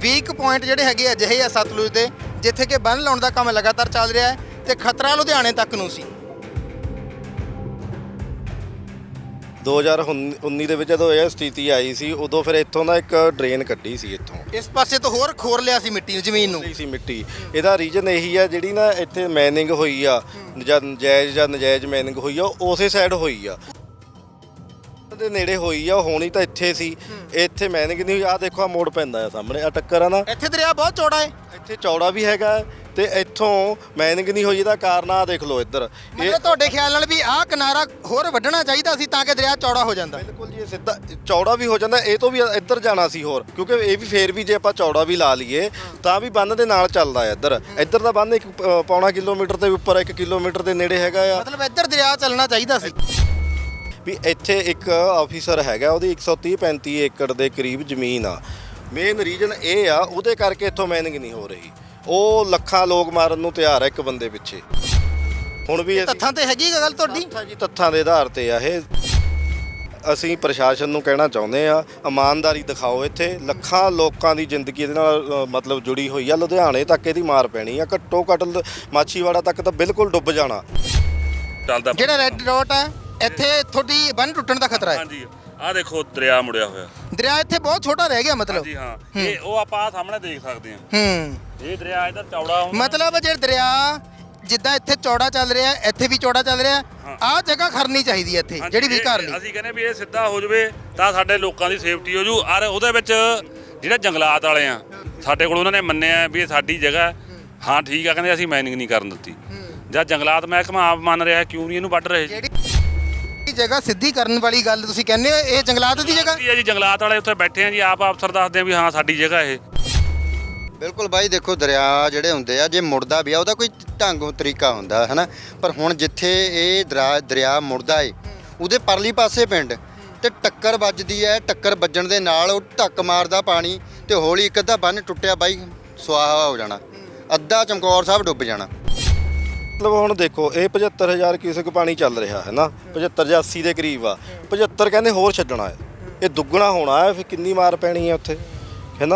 Week point ਜਿਹੜੇ ਹੈਗੇ ਅਜਿਹੇ ਆ ਸਤਲੁਜ ਦੇ ਜਿੱਥੇ ਕਿ ਬੰਨ ਲਾਉਣ ਦਾ ਕੰਮ ਲਗਾਤਾਰ ਚੱਲ ਰਿਹਾ ਹੈ ਤੇ ਖਤਰਾ ਲੁਧਿਆਣੇ ਤੱਕ ਨੂੰ ਸੀ। 2019 ਦੇ ਵਿੱਚ ਜਦੋਂ ਇਹ ਸਥਿਤੀ ਆਈ ਸੀ ਉਦੋਂ ਫਿਰ ਇੱਥੋਂ ਦਾ ਇੱਕ ਡਰੇਨ ਕੱਢੀ ਸੀ ਇੱਥੋਂ। ਇਸ ਪਾਸੇ ਤੋਂ ਹੋਰ ਖੋਰ ਲਿਆ ਸੀ ਮਿੱਟੀ ਨੂੰ ਜ਼ਮੀਨ ਨੂੰ। ਸੀ ਮਿੱਟੀ। ਇਹਦਾ ਰੀਜਨ ਇਹੀ ਆ ਜਿਹੜੀ ਨਾ ਇੱਥੇ ਮੈਨਿੰਗ ਹੋਈ ਆ ਜਾਂ ਜਾਇਜ਼ ਜਾਂ ਨਜਾਇਜ਼ ਮੈਨਿੰਗ ਹੋਈ ਆ ਉਸੇ ਸਾਈਡ ਹੋਈ ਆ। ਦੇ ਨੇੜੇ ਹੋਈ ਆ ਉਹ ਹੋਣੀ ਤਾਂ ਇੱਥੇ ਸੀ। ਇੱਥੇ ਮੈਨਿੰਗ ਨਹੀਂ ਹੋਈ ਆ ਦੇਖੋ ਆ ਮੋੜ ਪੈਂਦਾ ਆ ਸਾਹਮਣੇ ਆ ਟੱਕਰ ਆ ਨਾ। ਇੱਥੇ ਦਰਿਆ ਬਹੁਤ ਚੌੜਾ ਹੈ ਇੱਥੇ ਚੌੜਾ ਵੀ ਹੈਗਾ ਤੇ ਇੱਥੋਂ ਮੈਨਿੰਗ ਨਹੀਂ ਹੋਈ ਇਹਦਾ ਕਾਰਨ ਆ ਦੇਖ ਲਓ ਇੱਧਰ। ਇਹ ਮਤਲਬ ਤੁਹਾਡੇ ਖਿਆਲ ਨਾਲ ਵੀ ਆਹ ਕਿਨਾਰਾ ਹੋਰ ਵੱਢਣਾ ਚਾਹੀਦਾ ਸੀ ਤਾਂ ਕਿ ਦਰਿਆ ਚੌੜਾ ਹੋ ਜਾਂਦਾ? ਬਿਲਕੁਲ ਜੀ ਇਹ ਸਿੱਧਾ ਚੌੜਾ ਵੀ ਹੋ ਜਾਂਦਾ ਇਹ ਤੋਂ ਵੀ ਇੱਧਰ ਜਾਣਾ ਸੀ ਹੋਰ ਕਿਉਂਕਿ ਇਹ ਵੀ ਫੇਰ ਵੀ ਜੇ ਆਪਾਂ ਚੌੜਾ ਵੀ ਲਾ ਲਈਏ ਤਾਂ ਵੀ ਬੰਨ ਦੇ ਨਾਲ ਚੱਲਦਾ ਹੈ ਇੱਧਰ। ਇੱਧਰ ਦਾ ਬੰਨ ਇੱਕ ਅ, ਪੌਣਾ ਕਿਲੋਮੀਟਰ ਦੇ ਉੱਪਰ 1 ਕਿਲੋਮੀਟਰ ਦੇ ਨੇੜੇ ਹੈਗਾ ਆ। ਮਤਲਬ ਇੱਧਰ ਦਰਿਆ ਚੱਲਣਾ ਚਾਹੀਦਾ ਸੀ। ਵੀ ਇੱਥੇ ਇੱਕ ਆਫੀਸਰ ਹੈਗਾ ਉਹਦੀ 130 35 ਏਕੜ ਦੇ ਕਰੀਬ ਜ਼ਮੀਨ ਆ। ਮੇਨ ਰੀਜਨ ਇਹ ਆ ਉਹਦੇ ਕਰਕੇ ਇੱਥੋਂ ਮੈਨਿੰਗ ਨਹੀਂ ਹੋ ਰਹੀ। ਉਹ ਲੱਖਾਂ ਲੋਕ ਮਾਰਨ ਨੂੰ ਤਿਆਰ ਆ ਇੱਕ ਬੰਦੇ ਪਿੱਛੇ। ਹੁਣ ਵੀ ਅਸੀਂ ਤੱਥਾਂ ਤੇ ਹੈਗੀ ਗੱਲ ਤੁਹਾਡੀ? ਤੱਥਾਂ ਜੀ ਤੱਥਾਂ ਦੇ ਆਧਾਰ ਤੇ ਆ ਇਹ। ਅਸੀਂ ਪ੍ਰਸ਼ਾਸਨ ਨੂੰ ਕਹਿਣਾ ਚਾਹੁੰਦੇ ਆ ਇਮਾਨਦਾਰੀ ਦਿਖਾਓ ਇੱਥੇ। ਲੱਖਾਂ ਲੋਕਾਂ ਦੀ ਜ਼ਿੰਦਗੀ ਇਹਦੇ ਨਾਲ ਅ, ਮਤਲਬ ਜੁੜੀ ਹੋਈ ਆ। ਲੁਧਿਆਣੇ ਤੱਕ ਇਹਦੀ ਮਾਰ ਪੈਣੀ ਆ। ਘੱਟੋ ਘੱਟ ਲ- ਮਾਛੀਵਾੜਾ ਤੱਕ ਤਾਂ ਬਿਲਕੁਲ ਡੁੱਬ ਜਾਣਾ। ਚੱਲਦਾ ਜਿਹੜਾ ਰੈੱਡ ਡਾਟ ਹੈ ਇੱਥੇ ਤੁਹਾਡੀ ਬੰਨ ਟੁੱਟਣ ਦਾ ਖਤਰਾ ਹੈ। ਹਾਂਜੀ ਆਹ ਦੇਖੋ ਦਰਿਆ ਮੁੜਿਆ ਹੋਇਆ। ਦਰਿਆ ਇੱਥੇ ਬਹੁਤ ਛੋਟਾ ਰਹਿ ਗਿਆ ਮਤਲਬ। ਹਾਂਜੀ ਹਾਂ। ਇਹ ਉਹ ਆਪਾਂ ਆਹ ਸਾਹਮਣੇ ਦੇਖ ਸਕਦੇ ਹਾਂ। ਹੂੰ। ਇਹ ਦਰਿਆ ਇਹਦਾ ਚੌੜਾ ਹੁੰਦਾ। ਮਤਲਬ ਜੇ ਦਰਿਆ ਜਿੱਦਾਂ ਇੱਥੇ ਚੌੜਾ ਚੱਲ ਰਿਹਾ ਇੱਥੇ ਵੀ ਚੌੜਾ ਚੱਲ ਰਿਹਾ। ਆਹ ਜਗ੍ਹਾ ਖਰਨੀ ਚਾਹੀਦੀ ਹੈ ਇੱਥੇ ਜਿਹੜੀ ਵੀ ਇਹ- ਘਰ ਲਈ। ਅਸੀਂ ਕਹਿੰਦੇ ਵੀ ਇਹ ਸਿੱਧਾ ਹੋ ਜਵੇ ਤਾਂ ਸਾਡੇ ਲੋਕਾਂ ਦੀ ਸੇਫਟੀ ਹੋ ਜੂ। ਔਰ ਉਹਦੇ ਵਿੱਚ ਜਿਹੜਾ ਜੰਗਲਾਤ ਵਾਲੇ ਆ ਸਾਡੇ ਕੋਲ ਉਹਨਾਂ ਨੇ ਮੰਨਿਆ ਵੀ ਇਹ ਸਾਡੀ ਜਗ੍ਹਾ ਹੈ। ਠੀਕ ਆ ਕਹਿੰਦੇ ਅਸੀਂ ਮਾਈਨਿੰਗ ਨਹੀਂ ਕਰਨ ਦਿੱਤੀ। ਜਾਂ ਜੰਗਲਾਤ ਮਹਿਕਮਾ ਆਪ ਮੰਨ ਰਿਹਾ ਕਿਉਂ ਨਹੀਂ ਇਹਨੂੰ ਵੱਢ ਰਹੇ ਜਿਹੜੀ ਜਗ੍ਹਾ ਸਿੱਧੀ ਕਰਨ ਵਾਲੀ ਗੱਲ ਤੁਸੀਂ ਕਹਿੰਦੇ ਹੋ ਇਹ ਜੰਗਲਾਤ ਦੀ ਜਗ੍ਹਾ? ਹੈ ਜੀ ਜੰਗਲਾਤ ਵਾਲੇ ਉੱਥੇ ਬੈਠੇ ਆ ਜੀ ਆਪ ਅਫਸਰ ਦੱਸਦੇ ਆ ਵੀ ਹਾਂ ਸਾਡੀ ਜਗ੍ਹਾ ਇਹ। ਬਿਲਕੁਲ ਬਾਈ ਦੇਖੋ ਦਰਿਆ ਜਿਹੜੇ ਹੁੰਦੇ ਆ ਜੇ ਮੁੜਦਾ ਵੀ ਆ ਉਹਦਾ ਕੋਈ ਢੰਗ ਤਰੀਕਾ ਹੁੰਦਾ ਹਨਾ? ਪਰ ਹੁਣ ਜਿੱਥੇ ਇਹ ਦਰਿਆ ਦਰਿਆ ਮੁੜਦਾ ਏ ਉਹਦੇ ਪਰਲੀ ਪਾਸੇ ਪਿੰਡ ਤੇ ਟੱਕਰ ਵੱਜਦੀ ਹੈ ਟੱਕਰ ਵੱਜਣ ਦੇ ਨਾਲ ਉਹ ਢੱਕ ਮਾਰਦਾ ਪਾਣੀ ਤੇ ਹੌਲੀ ਇੱਕ ਅੱਧਾ ਬੰਨ ਟੁੱਟਿਆ ਬਾਈ ਸੁਆਹਾ ਹੋ ਜਾਣਾ। ਅੱਧਾ ਚਮਕੌਰ ਸਾਹਿਬ ਡੁੱਬ ਜਾਣਾ। ਮਤਲਬ ਹੁਣ ਦੇਖੋ, ਇਹ 75000 ਕਿਊਸਕ ਪਾਣੀ ਚੱਲ ਰਿਹਾ, ਹੈ ਨਾ? 75 ਜਾਂ 80 ਦੇ ਕਰੀਬ ਆ। 75 ਕਹਿੰਦੇ ਹੋਰ ਛੱਡਣਾ ਹੈ। ਇਹ ਦੁੱਗਣਾ ਹੋਣਾ ਹੈ, ਫਿਰ ਕਿੰਨੀ ਮਾਰ ਪੈਣੀ ਹੈ ਉੱਥੇ? ਹੈ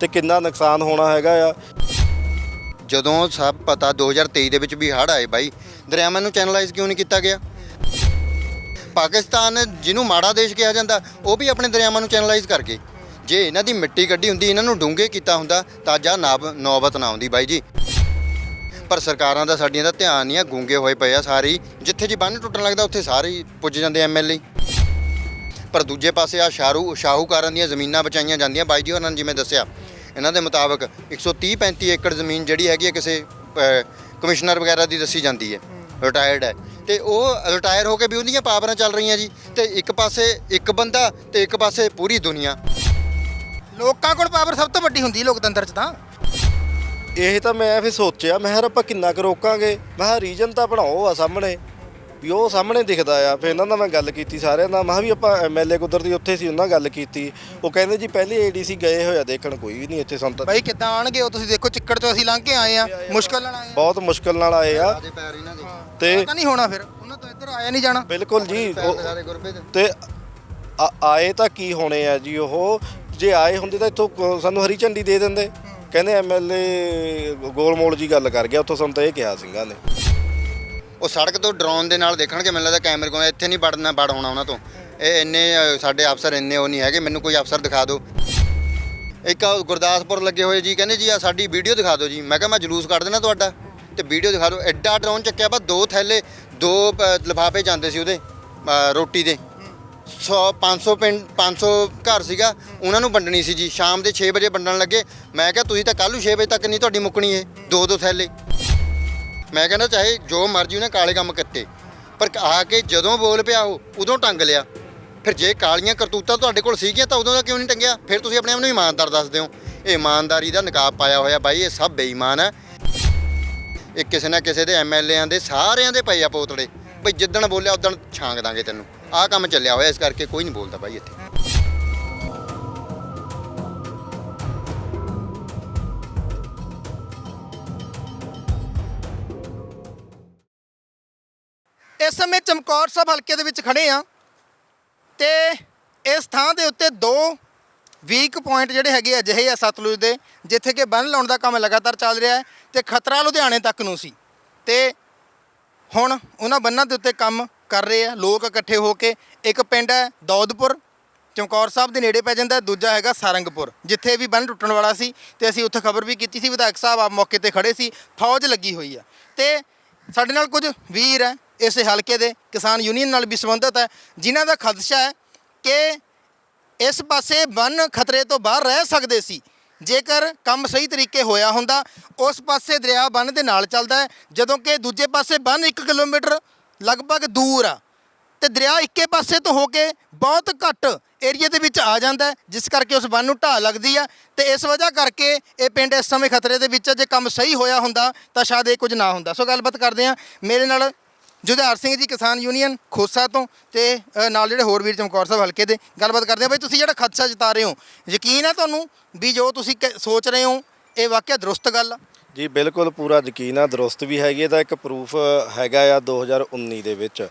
ਤੇ ਕਿੰਨਾ ਨੁਕਸਾਨ ਹੋਣਾ ਹੈਗਾ ਆ? ਜਦੋਂ ਸਭ ਪਤਾ 2023 ਦੇ ਵਿੱਚ ਵੀ ਹੜ੍ਹ ਆਏ ਬਾਈ ਦਰਿਆਵਾਂ ਨੂੰ ਚੈਨਲਾਈਜ਼ ਕਿਉਂ ਨਹੀਂ ਕੀਤਾ ਗਿਆ? ਪਾਕਿਸਤਾਨ ਜਿਹਨੂੰ ਮਾੜਾ ਦੇਸ਼ ਕਿਹਾ ਜਾਂਦਾ, ਉਹ ਵੀ ਆਪਣੇ ਦਰਿਆਵਾਂ ਨੂੰ ਚੈਨਲਾਈਜ਼ ਕਰਕੇ ਜੇ ਇਹਨਾਂ ਦੀ ਮਿੱਟੀ ਕੱਢੀ ਹੁੰਦੀ, ਇਹਨਾਂ ਨੂੰ ਡੂੰਘੇ ਕੀਤਾ ਹੁੰਦਾ, ਤਾਂ ਜਾਂ ਨੌਬਤ ਨਾ ਆਉਂਦੀ ਬਾਈ ਜੀ। ਪਰ ਸਰਕਾਰਾਂ ਦਾ ਸਾਡੀਆਂ ਦਾ ਧਿਆਨ ਨਹੀਂ ਆ ਗੂੰਗੇ ਹੋਏ ਪਏ ਆ ਸਾਰੇ ਹੀ। ਜਿੱਥੇ ਜੀ ਬੰਨ ਟੁੱਟਣ ਲੱਗਦਾ ਉੱਥੇ ਸਾਰੇ ਹੀ ਪੁੱਜ ਜਾਂਦੇ ਐਮਐਲਏ ਪਰ ਦੂਜੇ ਪਾਸੇ ਆ ਸ਼ਾਰੂ ਸ਼ਾਹੂਕਾਰਾਂ ਦੀਆਂ ਜ਼ਮੀਨਾਂ ਬਚਾਈਆਂ ਜਾਂਦੀਆਂ। ਬਾਈ ਜੀ ਉਹਨਾਂ ਨੇ ਜਿਵੇਂ ਦੱਸਿਆ ਇਹਨਾਂ ਦੇ ਮੁਤਾਬਕ 130 35 ਏਕੜ ਜ਼ਮੀਨ ਜਿਹੜੀ ਹੈਗੀ ਹੈ ਕਿਸੇ ਅਹ, ਕਮਿਸ਼ਨਰ ਵਗੈਰਾ ਦੀ ਦੱਸੀ ਜਾਂਦੀ ਹੈ। ਰਿਟਾਇਰਡ ਹੈ। ਤੇ ਉਹ ਰਿਟਾਇਰ ਹੋ ਕੇ ਵੀ ਉਹਦੀਆਂ ਪਾਵਰਾਂ ਚੱਲ ਰਹੀਆਂ ਜੀ। ਤੇ ਇੱਕ ਪਾਸੇ ਇੱਕ ਬੰਦਾ ਤੇ ਇੱਕ ਪਾਸੇ ਪੂਰੀ ਦੁਨੀਆ। ਲੋਕਾਂ ਕੋਲ ਪਾਵਰ ਸਭ ਤੋਂ ਵੱਡੀ ਹੁੰਦੀ ਲੋਕਤੰਤਰ 'ਚ ਤਾਂ। ਇਹ ਤਾਂ ਮੈਂ ਫਿਰ ਸੋਚਿਆ ਮੈਂ ਕਿਹਾ ਆਪਾਂ ਕਿੰਨਾ ਕੁ ਰੋਕਾਂਗੇ? ਮੈਂ ਕਿਹਾ ਰੀਜਨ ਤਾਂ ਬਣਾਓ ਆ ਸਾਹਮਣੇ ਵੀ ਉਹ ਸਾਹਮਣੇ ਦਿਖਦਾ ਆ। ਫਿਰ ਇਹਨਾਂ ਨਾਲ ਮੈਂ ਗੱਲ ਕੀਤੀ ਸਾਰਿਆਂ ਨਾਲ ਮੈਂ ਕਿਹਾ ਵੀ ਆਪਾਂ ਐਮਐਲਏ ਕੁਦਰਤੀ ਉੱਥੇ ਸੀ ਉਹਨਾਂ ਨਾਲ ਗੱਲ ਕੀਤੀ। ਉਹ ਕਹਿੰਦੇ ਜੀ ਪਹਿਲੇ ਏਡੀਸੀ ਗਏ ਹੋਇਆ ਦੇਖਣ ਕੋਈ ਵੀ ਨਹੀਂ ਇੱਥੇ ਸਾਨੂੰ ਤਾਂ ਬਾਈ ਕਿੱਦਾਂ ਆਣਗੇ ਉਹ ਤੁਸੀਂ ਦੇਖੋ ਚਿੱਕੜ 'ਚੋਂ ਅਸੀਂ ਲੰਘ ਕੇ ਆਏ ਆ ਮੁਸ਼ਕਲ ਨਾਲ ਆਏ ਆ। ਬਹੁਤ ਮੁਸ਼ਕਲ ਨਾਲ ਆਏ ਆ। ਪੈਰ ਇਹਨਾਂ ਦੇ। ਤੇ ਪਤਾ ਨਹੀਂ ਹੋਣਾ ਫਿਰ ਉਹਨਾਂ ਤੋਂ ਇੱਧਰ ਆਇਆ ਨਹੀਂ ਜਾਣਾ। ਬਿਲਕੁਲ ਜੀ ਉਹ- ਦੇ। ਤੇ ਆ- ਆਏ ਤਾਂ ਕੀ ਹੋਣੇ ਆ ਜੀ ਉਹ? ਜੇ ਆਏ ਹੁੰਦੇ ਤਾਂ ਇੱਥੋਂ ਕ- ਸਾਨੂੰ ਹਰੀ ਝੰਡੀ ਦੇ ਦਿੰਦੇ। ਕਹਿੰਦੇ ਐਮਐਲਏ ਗੋਲਮੋਲ ਜੀ ਗੱਲ ਕਰ ਗਿਆ ਉੱਥੋਂ ਸਾਨੂੰ ਤਾਂ ਇਹ ਕਿਹਾ ਸਿੰਘਾਂ ਨੇ ਉਹ ਸੜਕ ਤੋਂ ਡਰੋਨ ਦੇ ਨਾਲ ਦੇਖਣਗੇ ਮੈਨੂੰ ਲੱਗਦਾ ਕੈਮਰੇ ਕੋਲ ਇੱਥੇ ਨਹੀਂ ਵੜਨਾ ਵੜ ਹੋਣਾ ਉਹਨਾਂ ਤੋਂ। ਇਹ ਇੰਨੇ ਅ, ਸਾਡੇ ਅਫਸਰ ਇੰਨੇ ਉਹ ਨਹੀਂ ਹੈਗੇ ਮੈਨੂੰ ਕੋਈ ਅਫਸਰ ਦਿਖਾ ਦਿਓ। ਇੱਕ ਆਹ ਗੁਰਦਾਸਪੁਰ ਲੱਗੇ ਹੋਏ ਜੀ ਕਹਿੰਦੇ ਜੀ ਆ ਸਾਡੀ ਵੀਡੀਓ ਦਿਖਾ ਦਿਓ ਜੀ। ਮੈਂ ਕਿਹਾ ਮੈਂ ਜਲੂਸ ਕੱਢ ਦੇਣਾ ਤੁਹਾਡਾ ਤੇ ਵੀਡੀਓ ਦਿਖਾ ਦਿਓ। ਐਡਾ ਡਰੋਨ ਚੱਕਿਆ ਬਾ ਦੋ ਥੈਲੇ ਦੋ ਅ, ਲਿਫਾਫੇ ਜਾਂਦੇ ਸੀ ਉਹਦੇ ਅ, ਰੋਟੀ ਦੇ। 100 500 ਪਿੰਡ 500 ਘਰ ਸੀਗਾ, ਉਹਨਾਂ ਨੂੰ ਵੰਡਣੀ ਸੀ ਜੀ। ਸ਼ਾਮ ਦੇ 6 ਵਜੇ ਵੰਡਣ ਲੱਗੇ। ਮੈਂ ਕਿਹਾ, ਤੁਸੀਂ ਤਾਂ ਕੱਲ੍ਹ ਨੂੰ 6 ਵਜੇ ਤੱਕ ਨਹੀਂ ਤੁਹਾਡੀ ਮੁੱਕਣੀ ਇਹ। ਦੋ ਦੋ ਥੈਲੇ। ਮੈਂ ਕਹਿੰਦਾ, ਚਾਹੇ ਜੋ ਮਰਜ਼ੀ ਉਹਨੇ ਕਾਲੇ ਕੰਮ ਕੀਤੇ। ਪਰ ਆ ਕੇ ਜਦੋਂ ਬੋਲ ਪਿਆ ਉਹ, ਉਦੋਂ ਟੰਗ ਲਿਆ। ਫਿਰ ਜੇ ਕਾਲੀਆਂ ਕਰਤੂਤਾਂ ਤੁਹਾਡੇ ਕੋਲ ਸੀਗੀਆਂ ਤਾਂ ਉਦੋਂ ਦਾ ਕਿਉਂ ਨਹੀਂ ਟੰਗਿਆ? ਫਿਰ ਤੁਸੀਂ ਆਪਣੇ ਆਪ ਨੂੰ ਇਮਾਨਦਾਰ ਦੱਸਦੇ ਹੋ ਇਹ ਇਮਾਨਦਾਰੀ ਦਾ ਨਕਾਬ ਪਾਇਆ ਹੋਇਆ ਬਾਈ, ਇਹ ਸਭ ਬੇਈਮਾਨ ਹੈ। ਇਹ ਕਿਸੇ ਨਾ ਕਿਸੇ ਦੇ ਐਮਐਲਏਆਂ ਦੇ ਸਾਰਿਆਂ ਦੇ ਪਏ ਆ ਪੋਤੜੇ। ਬਈ ਜਿੱਦਣ ਬੋਲਿਆ, ਉਦਣ ਛਾਂਗ ਦਾਂਗੇ ਤੈਨੂੰ। ਆਹ ਕੰਮ ਚੱਲਿਆ ਹੋਇਆ, ਇਸ ਕਰਕੇ ਕੋਈ ਨਹੀਂ ਬੋਲਦਾ ਬਾਈ ਇੱਥੇ। ਇਸ ਸਮੇਂ ਚਮਕੌਰ ਸਾਹਿਬ ਹਲਕੇ ਦੇ ਵਿੱਚ ਖੜੇ ਆ ਤੇ ਇਸ ਥਾਂ ਦੇ ਉੱਤੇ ਦੋ ਵੀਕ ਪੁਆਇੰਟ ਜਿਹੜੇ ਹੈਗੇ ਅਜਿਹੇ ਆ ਸਤਲੁਜ ਦੇ, ਜਿੱਥੇ ਕਿ ਬੰਨ ਲਾਉਣ ਦਾ ਕੰਮ ਲਗਾਤਾਰ ਚੱਲ ਰਿਹਾ ਹੈ ਤੇ ਖਤਰਾ ਲੁਧਿਆਣੇ ਤੱਕ ਨੂੰ ਸੀ। ਤੇ ਹੁਣ ਉਹਨਾਂ ਬੰਨਾਂ ਦੇ ਉੱਤੇ ਕੰਮ ਕਰ ਰਹੇ ਆ, ਲੋਕ ਇਕੱਠੇ ਹੋ ਕੇ, ਇੱਕ ਪਿੰਡ ਹੈ ਦੌਦਪੁਰ, ਚਮਕੌਰ ਸਾਹਿਬ ਦੇ ਨੇੜੇ ਪੈ ਜਾਂਦਾ, ਦੂਜਾ ਹੈਗਾ ਸਾਰੰਗਪੁਰ, ਜਿੱਥੇ ਵੀ ਬੰਨ ਟੁੱਟਣ ਵਾਲਾ ਸੀ ਤੇ ਅਸੀਂ ਉੱਥੇ ਖਬਰ ਵੀ ਕੀਤੀ ਸੀ, ਵਿਧਾਇਕ ਸਾਹਿਬ ਆਪ ਮੌਕੇ ਤੇ ਖੜੇ ਸੀ, ਫੌਜ ਲੱਗੀ ਹੋਈ ਆ। ਤੇ ਸਾਡੇ ਨਾਲ ਕੁਝ ਵੀਰ ਹੈ ਇਸ ਹਲਕੇ ਦੇ, ਕਿਸਾਨ ਯੂਨੀਅਨ ਨਾਲ ਵੀ ਸੰਬੰਧਿਤ ਹੈ, ਜਿਨ੍ਹਾਂ ਦਾ ਖਦਸ਼ਾ ਹੈ ਕਿ ਇਸ ਪਾਸੇ ਬੰਨ ਖਤਰੇ ਤੋਂ ਬਾਹਰ ਰਹਿ ਸਕਦੇ ਸੀ, ਜੇਕਰ ਕੰਮ ਸਹੀ ਤਰੀਕੇ ਹੋਇਆ ਹੁੰਦਾ, ਉਸ ਪਾਸੇ ਦਰਿਆ ਬੰਨ ਦੇ ਨਾਲ ਚੱਲਦਾ ਜਦੋਂ ਕਿ ਦੂਜੇ ਪਾਸੇ ਬੰਨ 1 ਕਿਲੋਮੀਟਰ ਲਗਭਗ ਦੂਰ ਆ। ਤੇ ਦਰਿਆ ਇੱਕੇ ਪਾਸੇ ਤੋਂ ਹੋ ਕੇ ਬਹੁਤ ਘੱਟ ਏਰੀਆ ਦੇ ਵਿੱਚ ਆ ਜਾਂਦਾ ਹੈ ਜਿਸ ਕਰਕੇ ਉਸ ਬੰਨ ਨੂੰ ਢਾਹ ਲੱਗਦੀ ਆ। ਤੇ ਇਸ ਵਜ੍ਹਾ ਕਰਕੇ ਇਹ ਪਿੰਡ ਇਸ ਸਮੇਂ ਖਤਰੇ ਦੇ ਵਿੱਚ ਆ। ਜੇ ਕੰਮ ਸਹੀ ਹੋਇਆ ਹੁੰਦਾ ਤਾਂ ਸ਼ਾਇਦ ਇਹ ਕੁਝ ਨਾ ਹੁੰਦਾ। ਸੋ ਗੱਲਬਾਤ ਕਰਦੇ ਆ ਮੇਰੇ ਨਾਲ ਜੁਝਾਰ ਸਿੰਘ ਜੀ ਕਿਸਾਨ ਯੂਨੀਅਨ ਖੋਸਾ ਤੋਂ ਤੇ ਅ, ਨਾਲ ਜਿਹੜੇ ਹੋਰ ਵੀਰ ਚਮਕੌਰ ਸਾਹਿਬ ਹਲਕੇ ਦੇ। ਗੱਲਬਾਤ ਕਰਦੇ ਆ ਬਈ ਤੁਸੀਂ ਜਿਹੜਾ ਖਦਸ਼ਾ ਜਤਾ ਰਹੇ ਹੋ ਯਕੀਨ ਹੈ ਤੁਹਾਨੂੰ ਵੀ ਜੋ ਤੁਸੀਂ ਕ- ਸੋਚ ਰਹੇ ਹੋ ਇਹ ਵਾਕਿਆ ਦਰੁਸਤ ਗੱਲ ਆ? ਜੀ ਬਿਲਕੁਲ ਪੂਰਾ ਯਕੀਨ ਆ ਦਰੁਸਤ ਵੀ ਹੈਗੀ ਇਹਦਾ ਇੱਕ ਪ੍ਰੂਫ ਹੈਗਾ ਆ 2019 ਦੇ ਵਿੱਚ।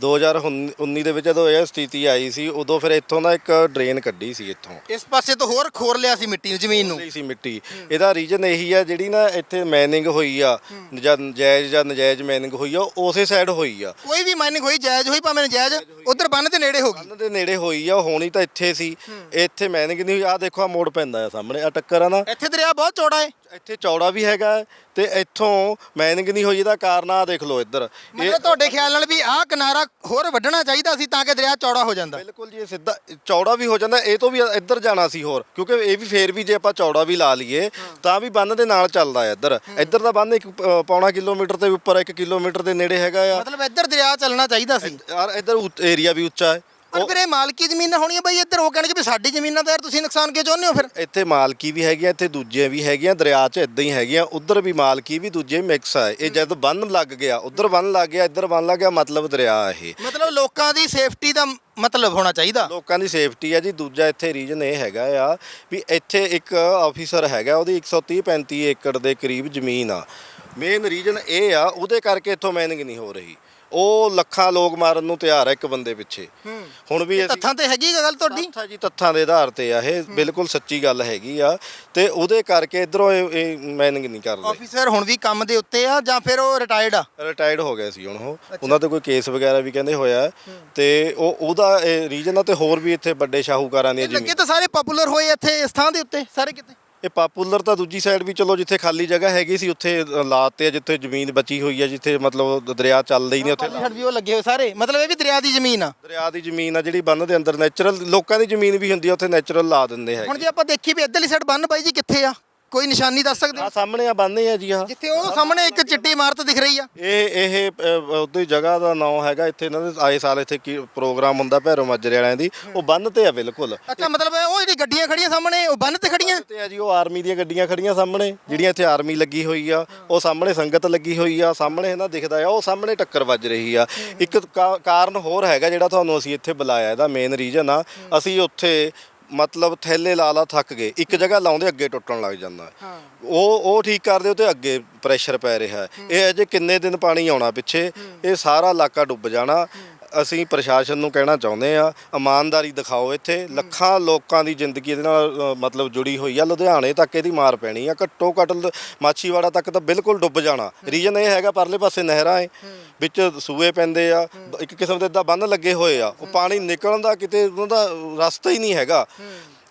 2019 ਦੇ ਵਿੱਚ ਜਦੋਂ ਇਹ ਸਥਿਤੀ ਆਈ ਸੀ ਉਦੋਂ ਫਿਰ ਇੱਥੋਂ ਦਾ ਇੱਕ ਡਰੇਨ ਕੱਢੀ ਸੀ ਇੱਥੋਂ। ਇਸ ਪਾਸੇ ਤੋਂ ਹੋਰ ਖੋਰ ਲਿਆ ਸੀ ਮਿੱਟੀ ਨੂੰ ਜ਼ਮੀਨ ਨੂੰ? ਸੀ ਮਿੱਟੀ। ਇਹਦਾ ਰੀਜਨ ਇਹੀ ਆ ਜਿਹੜੀ ਨਾ ਇੱਥੇ ਮੈਨਿੰਗ ਹੋਈ ਆ ਜਾਂ ਜਾਇਜ਼ ਜਾਂ ਨਜਾਇਜ਼ ਮੈਨਿੰਗ ਹੋਈ ਆ ਉਸੇ ਸਾਈਡ ਹੋਈ ਆ। ਕੋਈ ਵੀ ਮਾਈਨਿੰਗ ਹੋਈ ਜਾਇਜ਼ ਹੋਈ ਭਾਵੇਂ ਨਜਾਇਜ਼ ਉਧਰ ਬੰਨ ਦੇ ਨੇੜੇ ਹੋ ਗਈ। ਬੰਨ ਦੇ ਨੇੜੇ ਹੋਈ ਆ ਹੋਣੀ ਤਾਂ ਇੱਥੇ ਸੀ। ਇੱਥੇ ਮੈਨਿੰਗ ਨਹੀਂ ਹੋਈ ਆ ਦੇਖੋ ਆ ਮੋੜ ਪੈਂਦਾ ਆ ਸਾਹਮਣੇ ਆ ਟੱਕਰ ਆ ਨਾ। ਇੱਥੇ ਦਰਿਆ ਬਹੁਤ ਚੌੜਾ ਹੈ ਇੱਥੇ ਚੌੜਾ ਵੀ ਹੈਗਾ ਹੈ ਤੇ ਇੱਥੋਂ ਮੈਨਿੰਗ ਨਹੀਂ ਹੋਈ ਇਹਦਾ ਕਾਰਨ ਆ ਦੇਖ ਲਓ ਇੱਧਰ। ਇਹ ਮਤਲਬ ਤੁਹਾਡੇ ਖਿਆਲ ਨਾਲ ਵੀ ਆਹ ਕਿਨਾਰਾ ਹੋਰ ਵੱਢਣਾ ਚਾਹੀਦਾ ਸੀ ਤਾਂ ਕਿ ਦਰਿਆ ਚੌੜਾ ਹੋ ਜਾਂਦਾ? ਬਿਲਕੁਲ ਜੀ ਇਹ ਸਿੱਧਾ ਚੌੜਾ ਵੀ ਹੋ ਜਾਂਦਾ ਇਹ ਤੋਂ ਵੀ ਇੱਧਰ ਜਾਣਾ ਸੀ ਹੋਰ ਕਿਉਂਕਿ ਇਹ ਵੀ ਫੇਰ ਵੀ ਜੇ ਆਪਾਂ ਚੌੜਾ ਵੀ ਲਾ ਲਈਏ ਤਾਂ ਵੀ ਬੰਨ ਦੇ ਨਾਲ ਚੱਲਦਾ ਹੈ ਇੱਧਰ। ਇੱਧਰ ਦਾ ਬੰਨ ਇੱਕ ਅ, ਪੌਣਾ ਕਿਲੋਮੀਟਰ ਦੇ ਉੱਪਰ 1 ਕਿਲੋਮੀਟਰ ਦੇ ਨੇੜੇ ਹੈਗਾ ਆ। ਮਤਲਬ ਇੱਧਰ ਦਰਿਆ ਚੱਲਣਾ ਚਾਹੀਦਾ ਸੀ। ਯਾਰ ਇੱਧਰ ਏਰੀਆ ਵੀ ਉੱਚਾ ਹੈ। ਫਿਰ ਇਹ ਮਾਲਕੀ ਜ਼ਮੀਨਾਂ ਹੋਣੀਆਂ ਬਈ ਇੱਧਰ ਉਹ ਕਹਿਣਗੇ ਵੀ ਸਾਡੀ ਜ਼ਮੀਨਾਂ ਤਾਂ ਯਾਰ ਤੁਸੀਂ ਨੁਕਸਾਨ ਕਿਉਂ ਚਾਹੁੰਦੇ ਹੋ ਫਿਰ? ਇੱਥੇ ਮਾਲਕੀ ਵੀ ਹੈਗੀਆਂ ਇੱਥੇ ਦੂਜੀਆਂ ਵੀ ਹੈਗੀਆਂ ਦਰਿਆ 'ਚ ਇਦਾਂ ਹੀ ਹੈਗੀਆਂ ਉਧਰ ਵੀ ਮਾਲਕੀ ਵੀ ਦੂਜੇ ਮਿਕਸ ਆ। ਇਹ ਜਦ ਬੰਨ ਲੱਗ ਗਿਆ ਉਧਰ ਬੰਨ ਲੱਗ ਗਿਆ ਇੱਧਰ ਬੰਨ ਲੱਗ ਗਿਆ ਮਤਲਬ ਦਰਿਆ ਇਹ। ਮਤਲਬ ਲੋਕਾਂ ਦੀ ਸੇਫਟੀ ਦਾ ਮਤਲਬ ਹੋਣਾ ਚਾਹੀਦਾ। ਲੋਕਾਂ ਦੀ ਸੇਫਟੀ ਹੈ ਜੀ ਦੂਜਾ ਇੱਥੇ ਰੀਜਨ ਇਹ ਹੈਗਾ ਆ ਵੀ ਇੱਥੇ ਇੱਕ ਆਫੀਸਰ ਹੈਗਾ ਉਹਦੀ 130 35 ਏਕੜ ਦੇ ਕਰੀਬ ਜ਼ਮੀਨ ਆ। ਮੇਨ ਰੀਜਨ ਇਹ ਆ ਉਹਦੇ ਕਰਕੇ ਇੱਥੋਂ ਮੈਨਿੰਗ ਨਹੀਂ ਹੋ ਰਹੀ। ਉਹ ਲੱਖਾਂ ਲੋਕ ਮਾਰਨ ਨੂੰ ਤਿਆਰ ਹੈ ਇੱਕ ਬੰਦੇ ਪਿੱਛੇ। ਹੁਣ ਵੀ ਅਸੀਂ ਤੱਥਾਂ ਤੇ ਹੈਗੀ ਗੱਲ ਤੁਹਾਡੀ? ਤੱਥਾਂ ਜੀ ਤੱਥਾਂ ਦੇ ਆਧਾਰ ਤੇ ਆ ਇਹ। ਬਿਲਕੁਲ ਸੱਚੀ ਗੱਲ ਹੈਗੀ ਆ। ਤੇ ਉਹਦੇ ਕਰਕੇ ਇਧਰੋਂ ਇਹ ਮੈਨਿੰਗ ਨਹੀਂ ਕਰਦੇ ਆਫੀਸਰ ਹੁਣ ਵੀ ਕੰਮ ਦੇ ਉੱਤੇ ਆ ਜਾਂ ਫਿਰ ਉਹ ਰਿਟਾਇਰਡ ਆ? ਰਿਟਾਇਰਡ ਹੋ ਗਏ ਸੀ ਹੁਣ ਉਹ। ਉਹਨਾਂ ਤੇ ਕੋਈ ਕੇਸ ਵਗੈਰਾ ਵੀ ਕਹਿੰਦੇ ਹੋਇਆ। ਤੇ ਉਹ ਉਹਦਾ ਰੀਜਨ ਆ ਤੇ ਹੋਰ ਵੀ ਇੱਥੇ ਵੱਡੇ ਸ਼ਾਹੂਕਾਰਾਂ ਦੀਆਂ ਲੱਗੇ ਜ਼ਮੀਨ ਤਾਂ ਸਾਰੇ ਪਪੂਲਰ ਹੋਏ ਇੱਥੇ ਇਸ ਥਾਂ ਦੇ ਉੱਤੇ। ਸਾਰੇ ਕਿਤੇ। ਇਹ ਪਾਪੂਲਰ ਤਾਂ ਦੂਜੀ ਸਾਈਡ ਵੀ ਚਲੋ ਜਿੱਥੇ ਖਾਲੀ ਜਗ੍ਹਾ ਹੈਗੀ ਸੀ ਉੱਥੇ ਲਾਤੇ ਆ ਜਿੱਥੇ ਜ਼ਮੀਨ ਬਚੀ ਹੋਈ ਆ ਜਿੱਥੇ ਮਤਲਬ ਦਰਿਆ ਚੱਲਦਾ ਹੀ ਨਹੀਂ ਉੱਥੇ। ਛੱਡ ਵੀ ਉਹ ਲੱਗੇ ਹੋਏ ਸਾਰੇ। ਮਤਲਬ ਇਹ ਵੀ ਦਰਿਆ ਦੀ ਜ਼ਮੀਨ ਆ। ਦਰਿਆ ਦੀ ਜ਼ਮੀਨ ਆ ਜਿਹੜੀ ਬੰਨ ਦੇ ਅੰਦਰ ਨੈਚੁਰਲ ਲੋਕਾਂ ਦੀ ਜ਼ਮੀਨ ਵੀ ਹੁੰਦੀ ਆ ਉੱਥੇ ਨੈਚੁਰਲ ਲਾ ਦਿੰਦੇ ਹੁਣ ਹੈਗੇ ਜੇ ਆਪਾਂ ਦੇਖੀ ਵੀ ਇੱਧਰਲੀ ਸਾਈਡ ਬੰਨ ਬਾਈ ਜੀ ਕਿੱਥੇ ਆ? ਕੋਈ ਨਿਸ਼ਾਨੀ ਦੱਸ ਸਕਦੇ ਆ ਸਾਹਮਣੇ ਆ ਬੰਨੇ ਆ ਜੀ ਆ ਜਿੱਥੇ ਉਹ ਸਾਹਮਣੇ ਇੱਕ ਚਿੱਟੀ ਇਮਾਰਤ ਦਿਖ ਰਹੀ ਆ। ਇਹ ਇਹ ਉਹਦੀ ਜਗ੍ਹਾ ਦਾ ਨਾਮ ਹੈਗਾ ਇੱਥੇ ਇਹਨਾਂ ਦੇ ਆਏ ਸਾਲ ਇੱਥੇ ਕੀ ਪ੍ਰੋਗਰਾਮ ਹੁੰਦਾ ਭੈਰੋ ਮਾਜਰੇ ਵਾਲਿਆਂ ਦੀ ਉਹ ਬੰਨ ਤੇ ਆ ਬਿਲਕੁਲ। ਅੱਛਾ ਮਤਲਬ ਉਹ ਜਿਹੜੀ ਗੱਡੀਆਂ ਖੜੀਆਂ ਸਾਹਮਣੇ ਉਹ ਬੰਨ ਤੇ ਖੜੀਆਂ? ਤੇ ਆ ਜੀ ਉਹ ਆਰਮੀ ਦੀਆਂ ਗੱਡੀਆਂ ਖੜੀਆਂ ਸਾਹਮਣੇ ਜਿਹੜੀਆਂ ਇੱਥੇ ਆਰਮੀ ਲੱਗੀ ਹੋਈ ਆ ਉਹ ਸਾਹਮਣੇ ਸੰਗਤ ਲੱਗੀ ਹੋਈ ਆ ਸਾਹਮਣੇ ਇਹਨਾਂ ਦਿਖਦਾ ਆ ਉਹ ਸਾਹਮਣੇ ਟੱਕਰ ਵੱਜ ਰਹੀ ਆ। ਇੱਕ ਕਾ- ਕਾਰਨ ਹੋਰ ਹੈਗਾ ਜਿਹੜਾ ਤੁਹਾਨੂੰ ਅਸੀਂ ਇੱਥੇ ਬੁਲਾਇਆ ਇਹਦਾ ਮੇਨ ਰੀਜਨ ਆ ਅਸੀਂ ਉੱਥੇ ਮਤਲਬ ਥੈਲੇ ਲਾ ਲਾ ਥੱਕ ਗਏ ਇੱਕ ਜਗ੍ਹਾ ਲਾਉਂਦੇ ਅੱਗੇ ਟੁੱਟਣ ਲੱਗ ਜਾਂਦਾ। ਉਹ ਉਹ ਠੀਕ ਕਰਦੇ ਉਹ ਤੇ ਅੱਗੇ ਪ੍ਰੈਸ਼ਰ ਪੈ ਰਿਹਾ। ਹੈ। ਇਹ ਅਜੇ ਕਿੰਨੇ ਦਿਨ ਪਾਣੀ ਆਉਣਾ ਪਿੱਛੇ ਇਹ ਸਾਰਾ ਇਲਾਕਾ ਡੁੱਬ ਜਾਣਾ। ਅਸੀਂ ਪ੍ਰਸ਼ਾਸਨ ਨੂੰ ਕਹਿਣਾ ਚਾਹੁੰਦੇ ਆ ਇਮਾਨਦਾਰੀ ਦਿਖਾਓ ਇੱਥੇ। ਲੱਖਾਂ ਲੋਕਾਂ ਦੀ ਜ਼ਿੰਦਗੀ ਇਹਦੇ ਨਾਲ ਅ, ਮਤਲਬ ਜੁੜੀ ਹੋਈ ਆ। ਲੁਧਿਆਣੇ ਤੱਕ ਇਹਦੀ ਮਾਰ ਪੈਣੀ ਆ। ਘੱਟੋ ਘੱਟ ਲ- ਮਾਛੀਵਾੜਾ ਤੱਕ ਤਾਂ ਬਿਲਕੁਲ ਡੁੱਬ ਜਾਣਾ। ਰੀਜਨ ਇਹ ਹੈਗਾ ਪਰਲੇ ਪਾਸੇ ਨਹਿਰਾਂ ਏ ਵਿੱਚ ਸੂਏ ਪੈਂਦੇ ਆ ਇੱਕ ਕਿਸਮ ਦੇ ਇਦਾਂ ਬੰਨ ਲੱਗੇ ਹੋਏ ਆ। ਉਹ ਪਾਣੀ ਨਿਕਲਣ ਦਾ ਕਿਤੇ ਉਹਨਾਂ ਦਾ ਰਸਤਾ ਹੀ ਨਹੀਂ ਹੈਗਾ।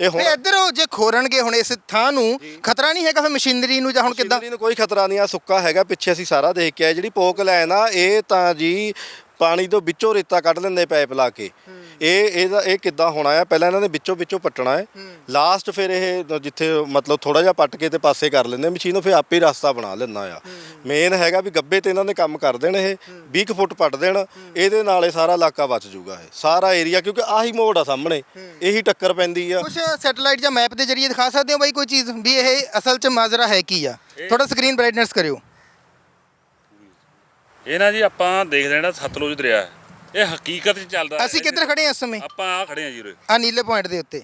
ਇਹ ਹੁਣ ਇੱਧਰ ਉਹ ਜੇ ਖੋਰਣਗੇ ਹੁਣ ਇਸ ਥਾਂ ਨੂੰ ਖਤਰਾ ਨਹੀਂ ਹੈਗਾ ਫੇ ਮਸ਼ੀਨਰੀ ਨੂੰ ਜਾਂ ਹੁਣ ਕਿੱਦਾਂ? ਮਸ਼ੀਨਰੀ ਨੂੰ ਕੋਈ ਖਤਰਾ ਨਹੀਂ ਆ। ਸੁੱਕਾ ਹੈਗਾ ਪਿੱਛੇ ਅਸੀਂ ਸਾਰਾ ਦੇਖ ਕੇ ਆਏ। ਜਿਹੜੀ ਪੋਕ ਲਾਈਨ ਆ ਇਹ ਤਾਂ ਜੀ ਪਾਣੀ ਤੋਂ ਵਿੱਚੋਂ ਰੇਤਾ ਕੱਢ ਲੈਂਦੇ ਪਾਈਪ ਲਾ ਕੇ। ਇਹ ਇਹਦਾ ਇਹ ਕਿੱਦਾਂ ਹੋਣਾ ਆ? ਪਹਿਲਾਂ ਇਹਨਾਂ ਨੇ ਵਿੱਚੋਂ ਵਿੱਚੋਂ ਪੱਟਣਾ ਹੈ। ਲਾਸਟ ਫਿਰ ਇਹ ਜਿੱਥੇ ਮਤਲਬ ਥੋੜਾ ਜਿਹਾ ਪੱਟ ਕੇ ਤੇ ਪਾਸੇ ਕਰ ਲੈਂਦੇ ਮਸ਼ੀਨ ਉਹ ਫਿਰ ਆਪੇ ਹੀ ਰਸਤਾ ਬਣਾ ਲੈਂਦਾ ਆ। ਮੇਨ ਹੈਗਾ ਵੀ ਗੱਬੇ ਤੇ ਇਹਨਾਂ ਨੇ ਕੰਮ ਕਰ ਦੇਣ ਇਹ। 20 ਕੁ ਫੁੱਟ ਪੱਟ ਦੇਣ ਇਹਦੇ ਨਾਲ ਇਹ ਸਾਰਾ ਇਲਾਕਾ ਬਚ ਜਾਊਗਾ ਇਹ। ਸਾਰਾ ਏਰੀਆ ਕਿਉਂਕਿ ਆਹੀ ਮੋੜ ਆ ਸਾਹਮਣੇ। ਇਹੀ ਟੱਕਰ ਪੈਂਦੀ ਆ। ਕੁਝ ਸੈਟੇਲਾਈਟ ਜਾਂ ਮੈਪ ਦੇ ਜ਼ਰੀਏ ਦਿਖਾ ਸਕਦੇ ਹੋ ਬਾਈ ਕੋਈ ਚੀਜ਼? ਵੀ ਇਹ ਅਸਲ 'ਚ ਮਾਜਰਾ ਹੈ ਕੀ ਆ? ਥੋੜਾ ਸਕਰੀਨ ਬ੍ਰਾਈਟਨੈਸ ਕਰਿਓ। ਇਹ ਨਾ ਜੀ ਆਪਾਂ ਦੇਖਦੇ ਹਾਂ ਜਿਹੜਾ ਸਤਲੁਜ ਦਰਿਆ ਹੈ ਇਹ ਹਕੀਕਤ 'ਚ ਚੱਲਦਾ ਅਸੀਂ ਕਿੱਧਰ ਖੜੇ ਹਾਂ ਇਸ ਸਮੇਂ? ਆਪਾਂ ਆ ਖੜੇ ਆ ਜੀ ਉਰੇ। ਆ ਨੀਲੇ ਪੁਆਇੰਟ ਦੇ ਉੱਤੇ।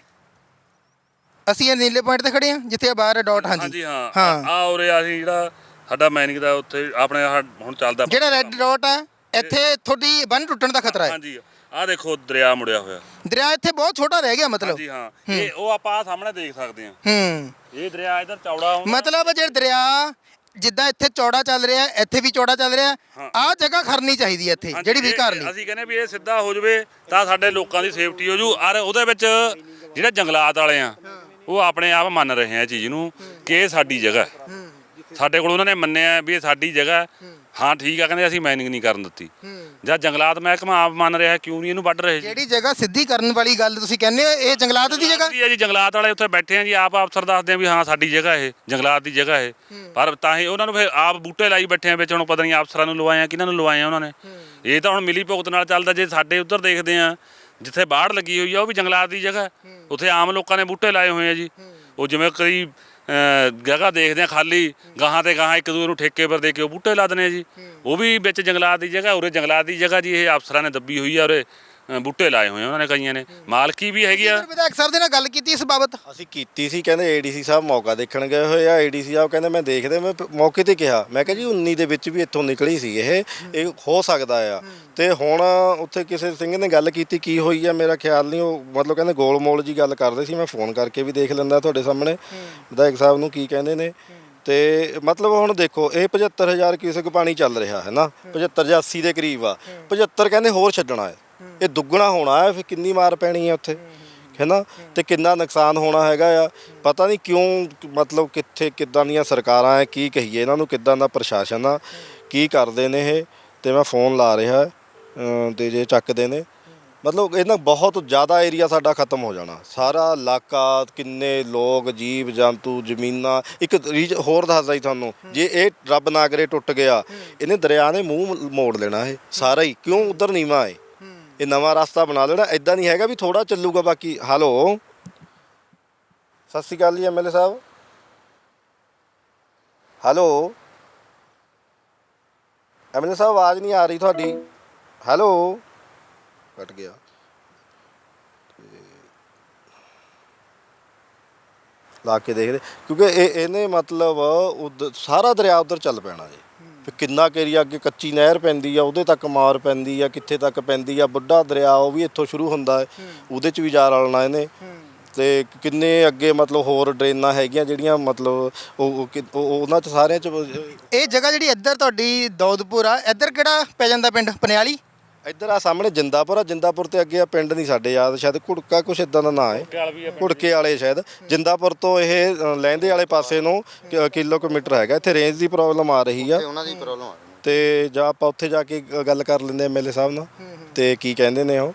ਅਸੀਂ ਇਹ ਨੀਲੇ ਪੁਆਇੰਟ ਤੇ ਖੜੇ ਹਾਂ ਜਿੱਥੇ ਆ ਬਾਹਰ ਡਾਟ ਹਾਂਜੀ। ਹਾਂਜੀ ਹਾਂ। ਹਾਂ। ਆ ਉਰੇ ਅਸੀਂ ਜਿਹੜਾ ਸਾਡਾ ਮੈਨਿੰਗ ਦਾ ਉੱਥੇ ਆਪਣੇ ਆਹ ਹੁਣ ਚੱਲਦਾ ਜਿਹੜਾ ਰੈੱਡ ਡਾਟ ਆ ਇੱਥੇ ਤੁਹਾਡੀ ਬੰਨ ਟੁੱਟਣ ਦਾ ਖਤਰਾ ਹੈ। ਹਾਂਜੀ ਆਹ ਦੇਖੋ ਦਰਿਆ ਮੁੜਿਆ ਹੋਇਆ। ਦਰਿਆ ਇੱਥੇ ਬਹੁਤ ਛੋਟਾ ਰਹਿ ਗਿਆ ਮਤਲਬ। ਜੀ ਹਾਂ। ਇਹ ਉਹ ਆਪਾਂ ਆਹ ਸਾਹਮਣੇ ਦੇਖ ਸਕਦੇ ਹਾਂ। ਹੂੰ। ਇਹ ਦਰਿਆ ਇਧਰ ਚੌੜਾ ਹੁੰਦਾ ਮਤਲਬ ਜਿਹੜਾ ਦਰਿਆ ਜਿੱਦਾਂ ਇੱਥੇ ਚੌੜਾ ਚੱਲ ਰਿਹਾ ਹੈ, ਇੱਥੇ ਵੀ ਚੌੜਾ ਚੱਲ ਰਿਹਾ ਹਾਂ। ਆ ਜਗ੍ਹਾ ਖਰਨੀ ਚਾਹੀਦੀ ਹੈ ਇੱਥੇ ਹਾਂਜੀ, ਜਿਹੜੀ ਵੀ ਇਹ- ਘਰ ਲਈ ਅਸੀਂ ਕਹਿੰਦੇ ਵੀ ਇਹ ਸਿੱਧਾ ਹੋ ਜਵੇ ਤਾਂ ਸਾਡੇ ਲੋਕਾਂ ਦੀ ਸੇਫਟੀ ਹੋ ਜੂ ਔਰ ਉਹਦੇ ਵਿੱਚ ਜਿਹੜੇ ਜੰਗਲਾਤ ਵਾਲੇ ਆ ਉਹ ਆਪਣੇ ਆਪ ਮੰਨ ਰਹੇ ਆ ਇਹ ਚੀਜ਼ ਨੂੰ ਕਿ ਇਹ ਸਾਡੀ ਜਗ੍ਹਾ ਹੈ। ਸਾਡੇ ਕੋਲ ਉਹਨਾਂ ਨੇ ਮੰਨਿਆ ਵੀ ਇਹ ਸਾਡੀ ਜਗ੍ਹਾ ਹੈ। ਹਾਂ ਠੀਕ ਆ ਕਹਿੰਦੇ ਅਸੀਂ ਮਾਈਨਿੰਗ ਨਹੀਂ ਕਰਨ ਦਿੱਤੀ ਜਾਂ ਜੰਗਲਾਤ ਮਹਿਕਮਾ ਆਪ ਮੰਨ ਰਿਹਾ ਕਿਉਂ ਨਹੀਂ ਇਹਨੂੰ ਵੱਢ ਰਹੇ ਜੀ? ਜਿਹੜੀ ਜਗ੍ਹਾ ਸਿੱਧੀ ਕਰਨ ਵਾਲੀ ਗੱਲ ਤੁਸੀਂ ਕਹਿੰਦੇ ਹੋ? ਇਹ ਜੰਗਲਾਤ ਦੀ ਜਗ੍ਹਾ? ਜੀ ਜੀ ਜੰਗਲਾਤ ਵਾਲੇ ਉੱਥੇ ਬੈਠੇ ਆ ਜੀ ਆਪ ਅਫਸਰ ਦੱਸਦੇ ਆ ਵੀ ਹਾਂ ਸਾਡੀ ਜਗ੍ਹਾ ਇਹ ਜੰਗਲਾਤ ਦੀ ਜਗ੍ਹਾ ਇਹ। ਪਰ ਤਾਂ ਹੀ ਉਹਨਾਂ ਨੂੰ ਫਿਰ ਆਪ ਬੂਟੇ ਲਾਈ ਬੈਠੇ ਆ ਵਿੱਚ ਹੁਣ ਪਤਾ ਨਹੀਂ ਅਫਸਰਾਂ ਨੂੰ ਲਵਾਏ ਆ ਕਿਹਨਾਂ ਨੂੰ ਲਵਾਏ ਆ ਉਹਨਾਂ ਨੇ। ਇਹ ਤਾਂ ਹੁਣ ਮਿਲੀ ਭੁਗਤ ਨਾਲ ਚੱਲਦਾ ਜੇ ਸਾਡੇ ਉੱਧਰ ਦੇਖਦੇ ਆ ਜਿੱਥੇ ਬਾੜ ਲੱਗੀ ਹੋਈ ਆ ਉਹ ਵੀ ਜੰਗਲਾਤ ਦੀ ਜਗ੍ਹਾ ਹੈ। ਉੱਥੇ ਆਮ ਲੋਕਾਂ ਨੇ ਬੂਟੇ ਲਾਏ ਹੋਏ ਆ ਜੀ। ਉਹ ਜਿਵੇਂ ਕਈ ਜਗ੍ਹਾ ਦੇਖਦੇ ਆ ਖਾਲੀ ਗਾਹਾਂ ਤੇ ਗਾਹਾਂ ਇੱਕ ਦੂਜੇ ਨੂੰ ਠੇਕੇ ਪਰ ਦੇ ਕੇ ਉਹ ਬੂਟੇ ਲਾ ਦਨੇ ਜੀ। ਉਹ ਵੀ ਵਿੱਚ ਜੰਗਲਾਤ ਦੀ ਜਗ੍ਹਾ ਉਰੇ ਜੰਗਲਾਤ ਦੀ ਜਗ੍ਹਾ ਜੀ ਇਹ ਅਫਸਰਾਂ ਨੇ ਦੱਬੀ ਹੋਈ ਆ ਉਰੇ। ਬੂਟੇ ਲਾਏ ਹੋਏ ਆ ਉਹਨਾਂ ਨੇ ਕਈਆਂ ਨੇ। ਮਾਲਕੀ ਵੀ ਹੈਗੀ ਆ। ਵਿਧਾਇਕ ਸਾਹਿਬ ਦੇ ਨਾਲ ਗੱਲ ਕੀਤੀ ਇਸ ਬਾਬਤ? ਅਸੀਂ ਕੀਤੀ ਸੀ ਕਹਿੰਦੇ ਏਡੀਸੀ ਸਾਹਿਬ ਮੌਕਾ ਦੇਖਣ ਗਏ ਹੋਏ ਆ। ਏਡੀਸੀ ਸਾਹਿਬ ਕਹਿੰਦੇ ਮੈਂ ਦੇਖਦੇ ਮੈਂ ਪ- ਮੌਕੇ ਤੇ ਕਿਹਾ। ਮੈਂ ਕਿਹਾ ਜੀ 19 ਦੇ ਵਿੱਚ ਵੀ ਇੱਥੋਂ ਨਿਕਲੀ ਸੀ ਇਹ। ਇਹ ਹੋ ਸਕਦਾ ਆ। ਤੇ ਹੁਣ ਉੱਥੇ ਕਿਸੇ ਸਿੰਘ ਨੇ ਗੱਲ ਕੀਤੀ ਕੀ ਹੋਈ ਆ? ਮੇਰਾ ਖਿਆਲ ਨਹੀਂ ਉਹ ਮਤਲਬ ਕਹਿੰਦੇ ਗੋਲ ਮੋਲ ਜੀ ਗੱਲ ਕਰਦੇ ਸੀ। ਮੈਂ ਫੋਨ ਕਰਕੇ ਵੀ ਦੇਖ ਲੈਂਦਾ ਤੁਹਾਡੇ ਸਾਹਮਣੇ। ਵਿਧਾਇਕ ਸਾਹਿਬ ਨੂੰ ਕੀ ਕਹਿੰਦੇ ਨੇ। ਤੇ ਮਤਲਬ ਹੁਣ ਦੇਖੋ ਇਹ 75000 ਕਿਊਸਕ ਪਾਣੀ ਚੱਲ ਰਿਹਾ ਹੈ ਨਾ? 75 ਜਾਂ 80 ਦੇ ਕਰੀਬ ਆ। 75 ਕਹਿੰਦੇ ਹੋਰ ਛੱਡਣਾ ਹੈ। ਇਹ ਦੁੱਗਣਾ ਹੋਣਾ ਹੈ, ਫਿਰ ਕਿੰਨੀ ਮਾਰ ਪੈਣੀ ਹੈ ਉੱਥੇ? ਹੈਨਾ? ਤੇ ਕਿੰਨਾ ਨੁਕਸਾਨ ਹੋਣਾ ਹੈਗਾ ਆ? ਪਤਾ ਨਹੀਂ ਕਿਉਂ, ਮਤਲਬ ਕਿੱਥੇ ਕਿੱਦਾਂ ਦੀਆਂ ਸਰਕਾਰਾਂ ਹੈ ਕੀ ਕਹੀਏ ਇਹਨਾਂ ਨੂੰ, ਕਿੱਦਾਂ ਦਾ ਪ੍ਰਸ਼ਾਸਨ ਆ, ਕੀ ਕਰਦੇ ਨੇ ਇਹ? ਤੇ ਮੈਂ ਫੋਨ ਲਾ ਰਿਹਾ ਅਮ ਤੇ ਜੇ ਚੱਕਦੇ ਨੇ। ਮਤਲਬ ਇਹਨਾਂ ਬਹੁਤ ਜ਼ਿਆਦਾ ਏਰੀਆ ਸਾਡਾ ਖਤਮ ਹੋ ਜਾਣਾ। ਸਾਰਾ ਇਲਾਕਾ, ਕਿੰਨੇ ਲੋਕ, ਜੀਵ, ਜੰਤੂ, ਜ਼ਮੀਨਾਂ, ਇੱਕ ਰੀਜ, ਹੋਰ ਦੱਸਦਾ ਜੀ ਤੁਹਾਨੂੰ, ਜੇ ਇਹ ਰੱਬ ਨਾ ਕਰੇ, ਟੁੱਟ ਗਿਆ, ਇਹਨੇ ਦਰਿਆ ਨੇ ਮੂੰਹ ਮੋੜ ਲੈਣਾ ਇਹ, ਸਾਰਾ ਹੀ। ਕਿਉਂ? ਉਧਰ ਨੀਵਾ ਹੈ ਇਹ ਨਵਾਂ ਰਸਤਾ ਬਣਾ ਲੈਣਾ ਐਦਾਂ ਨਹੀਂ ਹੈਗਾ ਵੀ ਥੋੜਾ ਚੱਲੂਗਾ, ਬਾਕੀ ਹੈਲੋ। ਸਤਿ ਸ਼੍ਰੀ ਅਕਾਲ ਜੀ ਐਮਐਲਏ ਸਾਹਿਬ। ਹੈਲੋ। ਐਮਐਲਏ ਸਾਹਿਬ, ਆਵਾਜ਼ ਨਹੀਂ ਆ ਰਹੀ ਤੁਹਾਡੀ। ਹੈਲੋ। ਕੱਟ ਗਿਆ। ਲਾ ਕੇ ਦੇਖਦੇ। ਕਿਉਂਕਿ ਇਹ ਇਹਨੇ ਮਤਲਬ ਉਧ- ਸਾਰਾ ਦਰਿਆ ਉਧਰ ਚੱਲ ਪੈਣਾ ਜੀ। ਕਿੰਨਾ ਏਰੀਆ ਅੱਗੇ ਕੱਚੀ ਨਹਿਰ ਪੈਂਦੀ ਆ ਉਹਦੇ ਤੱਕ ਮਾਰ ਪੈਂਦੀ ਆ ਕਿੱਥੇ ਤੱਕ ਪੈਂਦੀ ਆ ਬੁੱਢਾ ਦਰਿਆ ਉਹ ਵੀ ਇੱਥੋਂ ਸ਼ੁਰੂ ਹੁੰਦਾ ਹੈ ਉਹਦੇ ਚ ਵੀ ਜਾ ਰਲਣਾ ਇਹਨੇ। ਤੇ ਕਿੰਨੇ ਅੱਗੇ ਮਤਲਬ ਹੋਰ ਡਰੇਨਾਂ ਹੈਗੀਆਂ ਜਿਹੜੀਆਂ ਮਤਲਬ ਉਹ ਉਹ ਕਿ- ਉਹ- ਉਹਨਾਂ ਚ ਸਾਰਿਆਂ ਚ ਇਹ ਜਗ੍ਹਾ ਜਿਹੜੀ ਇੱਧਰ ਤੁਹਾਡੀ ਦੌਦਪੁਰ ਆ ਇੱਧਰ ਕਿਹੜਾ ਪੈ ਜਾਂਦਾ ਪਿੰਡ? ਪਨਿਆਲੀ? ਇੱਧਰ ਆ ਸਾਹਮਣੇ ਜਿੰਦਾਪੁਰ ਆ ਜਿੰਦਾਪੁਰ ਤੇ ਅੱਗੇ ਆ ਪਿੰਡ ਨਹੀਂ ਸਾਡੇ ਯਾਦ ਸ਼ਾਇਦ ਘੁੜਕਾ ਕੁਛ ਇਦਾਂ ਦਾ ਨਾਂ ਹੈ। ਘੁੜਕੇ ਵਾਲੇ ਸ਼ਾਇਦ। ਜਿੰਦਾਪੁਰ ਤੋਂ ਇਹ ਅ, ਲਹਿੰਦੇ ਵਾਲੇ ਪਾਸੇ ਨੂੰ ਕਿ- ਕਿਲੋਮੀਟਰ ਹੈਗਾ ਇੱਥੇ ਰੇਂਜ ਦੀ ਪ੍ਰੋਬਲਮ ਆ ਰਹੀ ਆ। ਤੇ ਉਹਨਾਂ ਦੀ ਪ੍ਰੋਬਲਮ ਆ ਤੇ ਜਾਂ ਆਪਾਂ ਉੱਥੇ ਜਾ ਕੇ ਗ- ਗੱਲ ਕਰ ਲੈਂਦੇ ਐਮਐਲਏ ਸਾਹਿਬ ਨਾਲ। ਤੇ ਕੀ ਕਹਿੰਦੇ ਨੇ ਉਹ?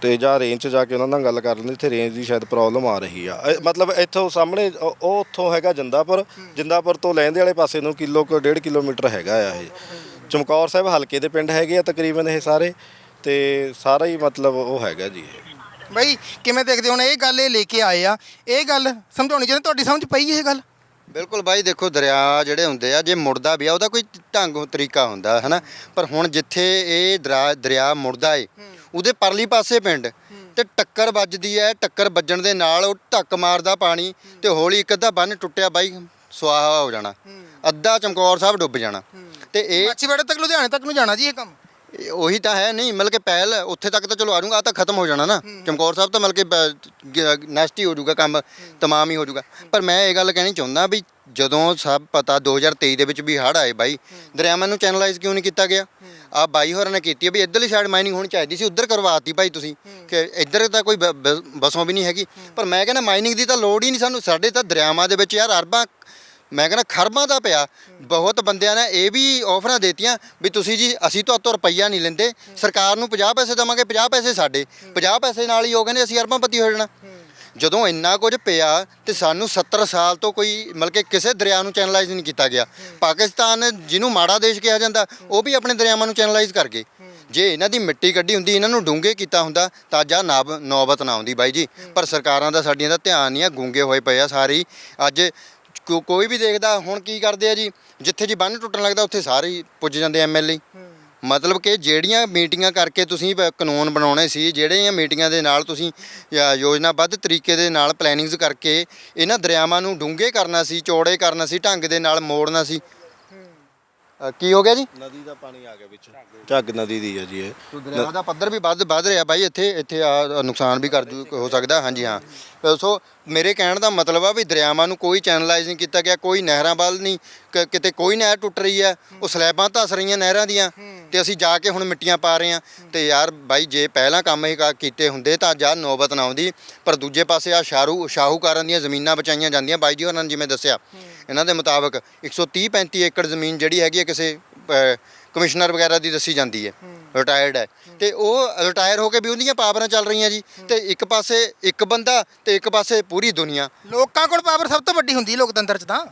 ਤੇ ਜਾਂ ਰੇਂਜ 'ਚ ਜਾ ਕੇ ਉਹਨਾਂ ਨਾਲ ਗੱਲ ਕਰ ਲੈਂਦੇ ਇੱਥੇ ਰੇਂਜ ਦੀ ਸ਼ਾਇਦ ਪ੍ਰੋਬਲਮ ਆ ਰਹੀ ਆ। ਇਹ ਮਤਲਬ ਇੱਥੋਂ ਸਾਹਮਣੇ ਉਹ ਉਹ ਉੱਥੋਂ ਹੈਗਾ ਜਿੰਦਾਪੁਰ। ਜਿੰਦਾਪੁਰ ਤੋਂ ਲਹਿੰਦੇ ਵਾਲੇ ਪਾਸੇ ਨੂੰ ਕਿਲੋ ਕੁ ਡੇਢ ਕਿਲੋਮੀਟਰ ਹੈਗਾ ਆ ਇਹ। ਚਮਕੌਰ ਸਾਹਿਬ ਹਲਕੇ ਦੇ ਪਿੰਡ ਹੈਗੇ ਆ ਤਕਰੀਬਨ ਇਹ ਸਾਰੇ ਤੇ ਸਾਰਾ ਹੀ ਮਤਲਬ ਉਹ ਹੈਗਾ ਜੀ ਇਹ। ਬਈ ਕਿਵੇਂ ਦੇਖਦੇ ਹੋ? ਹੁਣ ਇਹ ਗੱਲ ਇਹ ਲੈ ਕੇ ਆਏ ਆ। ਇਹ ਗੱਲ ਸਮਝਾਉਣੀ ਚਾਹੀਦੀ ਤੁਹਾਡੀ ਸਮਝ ਪਈ ਇਹ ਗੱਲ? ਬਿਲਕੁਲ ਬਾਈ ਦੇਖੋ ਦਰਿਆ ਜਿਹੜੇ ਹੁੰਦੇ ਆ ਜੇ ਮੁੜਦਾ ਵੀ ਆ ਉਹਦਾ ਕੋਈ ਢੰਗ ਤਰੀਕਾ ਹੁੰਦਾ ਹਨਾ? ਪਰ ਹੁਣ ਜਿੱਥੇ ਇਹ ਦਰਿਆ ਦਰਿਆ ਮੁੜਦਾ ਏ ਉਹਦੇ ਪਰਲੀ ਪਾਸੇ ਪਿੰਡ ਤੇ ਟੱਕਰ ਵੱਜਦੀ ਹੈ ਟੱਕਰ ਵੱਜਣ ਦੇ ਨਾਲ ਉਹ ਧੱਕ ਮਾਰਦਾ ਪਾਣੀ ਤੇ ਹੌਲੀ ਇੱਕ ਅੱਧਾ ਬੰਨ ਟੁੱਟਿਆ ਬਾਈ ਸੁਆਹਾ ਹੋ ਜਾਣਾ। ਅੱਧਾ ਚਮਕੌਰ ਸਾਹਿਬ ਡੁੱਬ ਜਾਣਾ। ਤੇ ਇਹ ਮਾਛੀਵਾੜੇ ਤੱਕ ਲੁਧਿਆਣੇ ਤੱਕ ਨੂੰ ਜਾਣਾ ਜੀ ਇਹ ਕੰਮ? ਇਹ ਉਹੀ ਤਾਂ ਹੈ ਨਹੀਂ ਮਤਲਬ ਕਿ ਪਹਿਲ ਉੱਥੇ ਤੱਕ ਤਾਂ ਚਲੋ ਆ ਜਾਊਗਾ ਆ ਤਾਂ ਖਤਮ ਹੋ ਜਾਣਾ ਨਾ। ਚਮਕੌਰ ਸਾਹਿਬ ਤਾਂ ਮਤਲਬ ਕਿ ਨਸ਼ਟ ਹੀ ਹੋ ਜਾਊਗਾ ਕੰਮ ਤਮਾਮ ਹੀ ਹੋ ਜਾਊਗਾ। ਪਰ ਮੈਂ ਇਹ ਗੱਲ ਕਹਿਣੀ ਚਾਹੁੰਦਾ ਵੀ ਜਦੋਂ ਸਭ ਪਤਾ 2023 ਦੇ ਵਿੱਚ ਵੀ ਹੜ੍ਹ ਆਏ ਬਾਈ ਦਰਿਆਵਾਂ ਨੂੰ ਚੈਨਲਾਈਜ਼ ਕਿਉਂ ਨਹੀਂ ਕੀਤਾ ਗਿਆ? ਆ ਬਾਈ ਹੋਰਾਂ ਨੇ ਕੀਤੀ ਵੀ ਇੱਧਰਲੀ ਸਾਈਡ ਮਾਈਨਿੰਗ ਹੋਣੀ ਚਾਹੀਦੀ ਸੀ ਉੱਧਰ ਕਰਵਾਤੀ ਭਾਈ ਤੁਸੀਂ। ਕਿ ਇੱਧਰ ਤਾਂ ਕੋਈ ਬ- ਬ- ਬਸੋਂ ਵੀ ਨਹੀਂ ਹੈਗੀ। ਪਰ ਮੈਂ ਕਹਿੰਦਾ ਮਾਈਨਿੰਗ ਦੀ ਤਾਂ ਲੋੜ ਹੀ ਨਹੀਂ ਸਾਨੂੰ ਸਾਡੇ ਤਾਂ ਦਰਿਆਵਾਂ ਦੇ ਵਿੱਚ ਯਾਰ ਅਰਬਾਂ ਮੈਂ ਕਹਿੰਦਾ ਖਰਬਾਂ ਦਾ ਪਿਆ। ਬਹੁਤ ਬੰਦਿਆਂ ਨੇ ਇਹ ਵੀ ਆਫਰਾਂ ਦੇਤੀਆਂ ਵੀ ਤੁਸੀਂ ਜੀ, ਅਸੀਂ ਤੁਹਾਤੋਂ ਰੁਪਈਆ ਨਹੀਂ ਲੈਂਦੇ। ਸਰਕਾਰ ਨੂੰ 50 ਪੈਸੇ ਦੇਵਾਂਗੇ 50 ਪੈਸੇ ਸਾਡੇ। 50 ਪੈਸੇ ਨਾਲ ਹੀ ਉਹ ਕਹਿੰਦੇ ਅਸੀਂ ਅਰਬਾਂਪਤੀ ਹੋ ਜਾਣਾ। ਜਦੋਂ ਇੰਨਾ ਕੁਝ ਪਿਆ ਤੇ ਸਾਨੂੰ 70 ਸਾਲ ਤੋਂ ਕੋਈ ਮਤਲਬ ਕਿ ਕਿਸੇ ਦਰਿਆ ਨੂੰ ਚੈਨਲਾਈਜ਼ ਨਹੀਂ ਕੀਤਾ ਗਿਆ। ਪਾਕਿਸਤਾਨ ਜਿਹਨੂੰ ਮਾੜਾ ਦੇਸ਼ ਕਿਹਾ ਜਾਂਦਾ, ਉਹ ਵੀ ਆਪਣੇ ਦਰਿਆਵਾਂ ਨੂੰ ਚੈਨਲਾਈਜ਼ ਕਰ ਗਏ। ਜੇ ਇਹਨਾਂ ਦੀ ਮਿੱਟੀ ਕੱਢੀ ਹੁੰਦੀ, ਇਹਨਾਂ ਨੂੰ ਡੂੰਘੇ ਕੀਤਾ ਹੁੰਦਾ, ਤਾਂ ਜਾਂ ਨਾਬ ਨੌਬਤ ਨਾ ਆਉਂਦੀ ਬਾਈ ਜੀ। ਪਰ ਸਰਕਾਰਾਂ ਦਾ ਸਾਡੀਆਂ ਦਾ ਧਿਆਨ ਨਹੀਂ ਆ, ਗੂੰਗੇ ਹੋਏ ਪਏ ਆ ਸਾਰੇ ਹੀ। ਅੱਜ ਕੋ- ਕੋਈ ਵੀ ਦੇਖਦਾ ਹੁਣ ਕੀ ਕਰਦੇ ਆ ਜੀ? ਜਿੱਥੇ ਜੀ ਬੰਨ ਟੁੱਟਣ ਲੱਗਦਾ ਉੱਥੇ ਸਾਰੇ ਹੀ ਪੁੱਜ ਜਾਂਦੇ ਐਮਐਲਏ ਮਤਲਬ ਕਿ ਜਿਹੜੀਆਂ ਮੀਟਿੰਗਾਂ ਕਰਕੇ ਤੁਸੀਂ ਬ- ਕਾਨੂੰਨ ਬਣਾਉਣੇ ਸੀ ਜਿਹੜੀਆਂ ਮੀਟਿੰਗਾਂ ਦੇ ਨਾਲ ਤੁਸੀਂ ਯੋਜਨਾਬੱਧ ਤਰੀਕੇ ਦੇ ਨਾਲ ਪਲੈਨਿੰਗਸ ਕਰਕੇ ਇਹਨਾਂ ਦਰਿਆਵਾਂ ਨੂੰ ਡੂੰਘੇ ਕਰਨਾ ਸੀ ਚੌੜੇ ਕਰਨਾ ਸੀ ਢੰਗ ਦੇ ਨਾਲ ਮੋੜਨਾ ਸੀ। ਅ, ਕੀ ਹੋ ਗਿਆ ਜੀ? ਨਦੀ ਦਾ ਪਾਣੀ ਆ ਗਿਆ ਵਿੱਚ। ਝੱਗ ਨਦੀ ਦੀ ਆ ਜੀ ਇਹ। ਦਰਿਆ ਦਾ ਪੱਧਰ ਵੀ ਵੱਧ ਵੱਧ ਰਿਹਾ ਬਾਈ ਇੱਥੇ ਇੱਥੇ ਆ ਨੁਕਸਾਨ ਵੀ ਕਰ ਜੂ ਹੋ ਸਕਦਾ ਹਾਂਜੀ ਹਾਂ। ਅ, ਸੋ ਮੇਰੇ ਕਹਿਣ ਦਾ ਮਤਲਬ ਆ ਵੀ ਦਰਿਆਵਾਂ ਨੂੰ ਕੋਈ ਚੈਨਲਾਈਜ਼ ਨਹੀਂ ਕੀਤਾ ਗਿਆ ਕੋਈ ਨਹਿਰਾਂ ਵੱਲ ਨਹੀਂ ਕ- ਕਿਤੇ ਕੋਈ ਨਹਿਰ ਟੁੱਟ ਰਹੀ ਹੈ ਉਹ ਸਲੈਬਾਂ ਧਸ ਰਹੀਆਂ ਨਹਿਰਾਂ ਦੀਆਂ ਤੇ ਅਸੀਂ ਜਾ ਕੇ ਹੁਣ ਮਿੱਟੀਆਂ ਪਾ ਰਹੇ ਹਾਂ। ਤੇ ਯਾਰ ਬਾਈ ਜੇ ਪਹਿਲਾਂ ਕੰਮ ਇਹ ਕ- ਕੀਤੇ ਹੁੰਦੇ ਤਾਂ ਜਾਂ ਨੌਬਤ ਨਾ ਆਉਂਦੀ ਪਰ ਦੂਜੇ ਪਾਸੇ ਆ ਸ਼ਾਰੂ ਸ਼ਾਹੂਕਾਰਾਂ ਦੀਆਂ ਜ਼ਮੀਨਾਂ ਬਚਾਈਆਂ ਜਾਂਦੀਆਂ ਬਾਈ ਜੀ ਹੋਰਾਂ ਨੇ ਜਿਵੇਂ ਦੱਸਿਆ। ਇਹਨਾਂ ਦੇ ਮੁਤਾਬਕ 130 35 ਏਕੜ ਜ਼ਮੀਨ ਜਿਹੜੀ ਹੈਗੀ ਹੈ ਕਿਸੇ ਕਮਿਸ਼ਨਰ ਵਗੈਰਾ ਦੀ ਦੱਸੀ ਜਾਂਦੀ ਹੈ ਰਿਟਾਇਰਡ ਹੈ। ਤੇ ਉਹ ਰਿਟਾਇਰ ਹੋ ਕੇ ਵੀ ਉਹਦੀਆਂ ਪਾਵਰਾਂ ਚੱਲ ਰਹੀਆਂ ਜੀ ਤੇ ਇੱਕ ਪਾਸੇ ਇੱਕ ਬੰਦਾ ਤੇ ਇੱਕ ਪਾਸੇ ਪੂਰੀ ਦੁਨੀਆ। ਲੋਕਾਂ ਕੋਲ ਪਾਵਰ ਸਭ ਤੋਂ ਵੱਡੀ ਹੁੰਦੀ ਹੈ ਲੋਕਤੰਤਰ 'ਚ ਤਾਂ।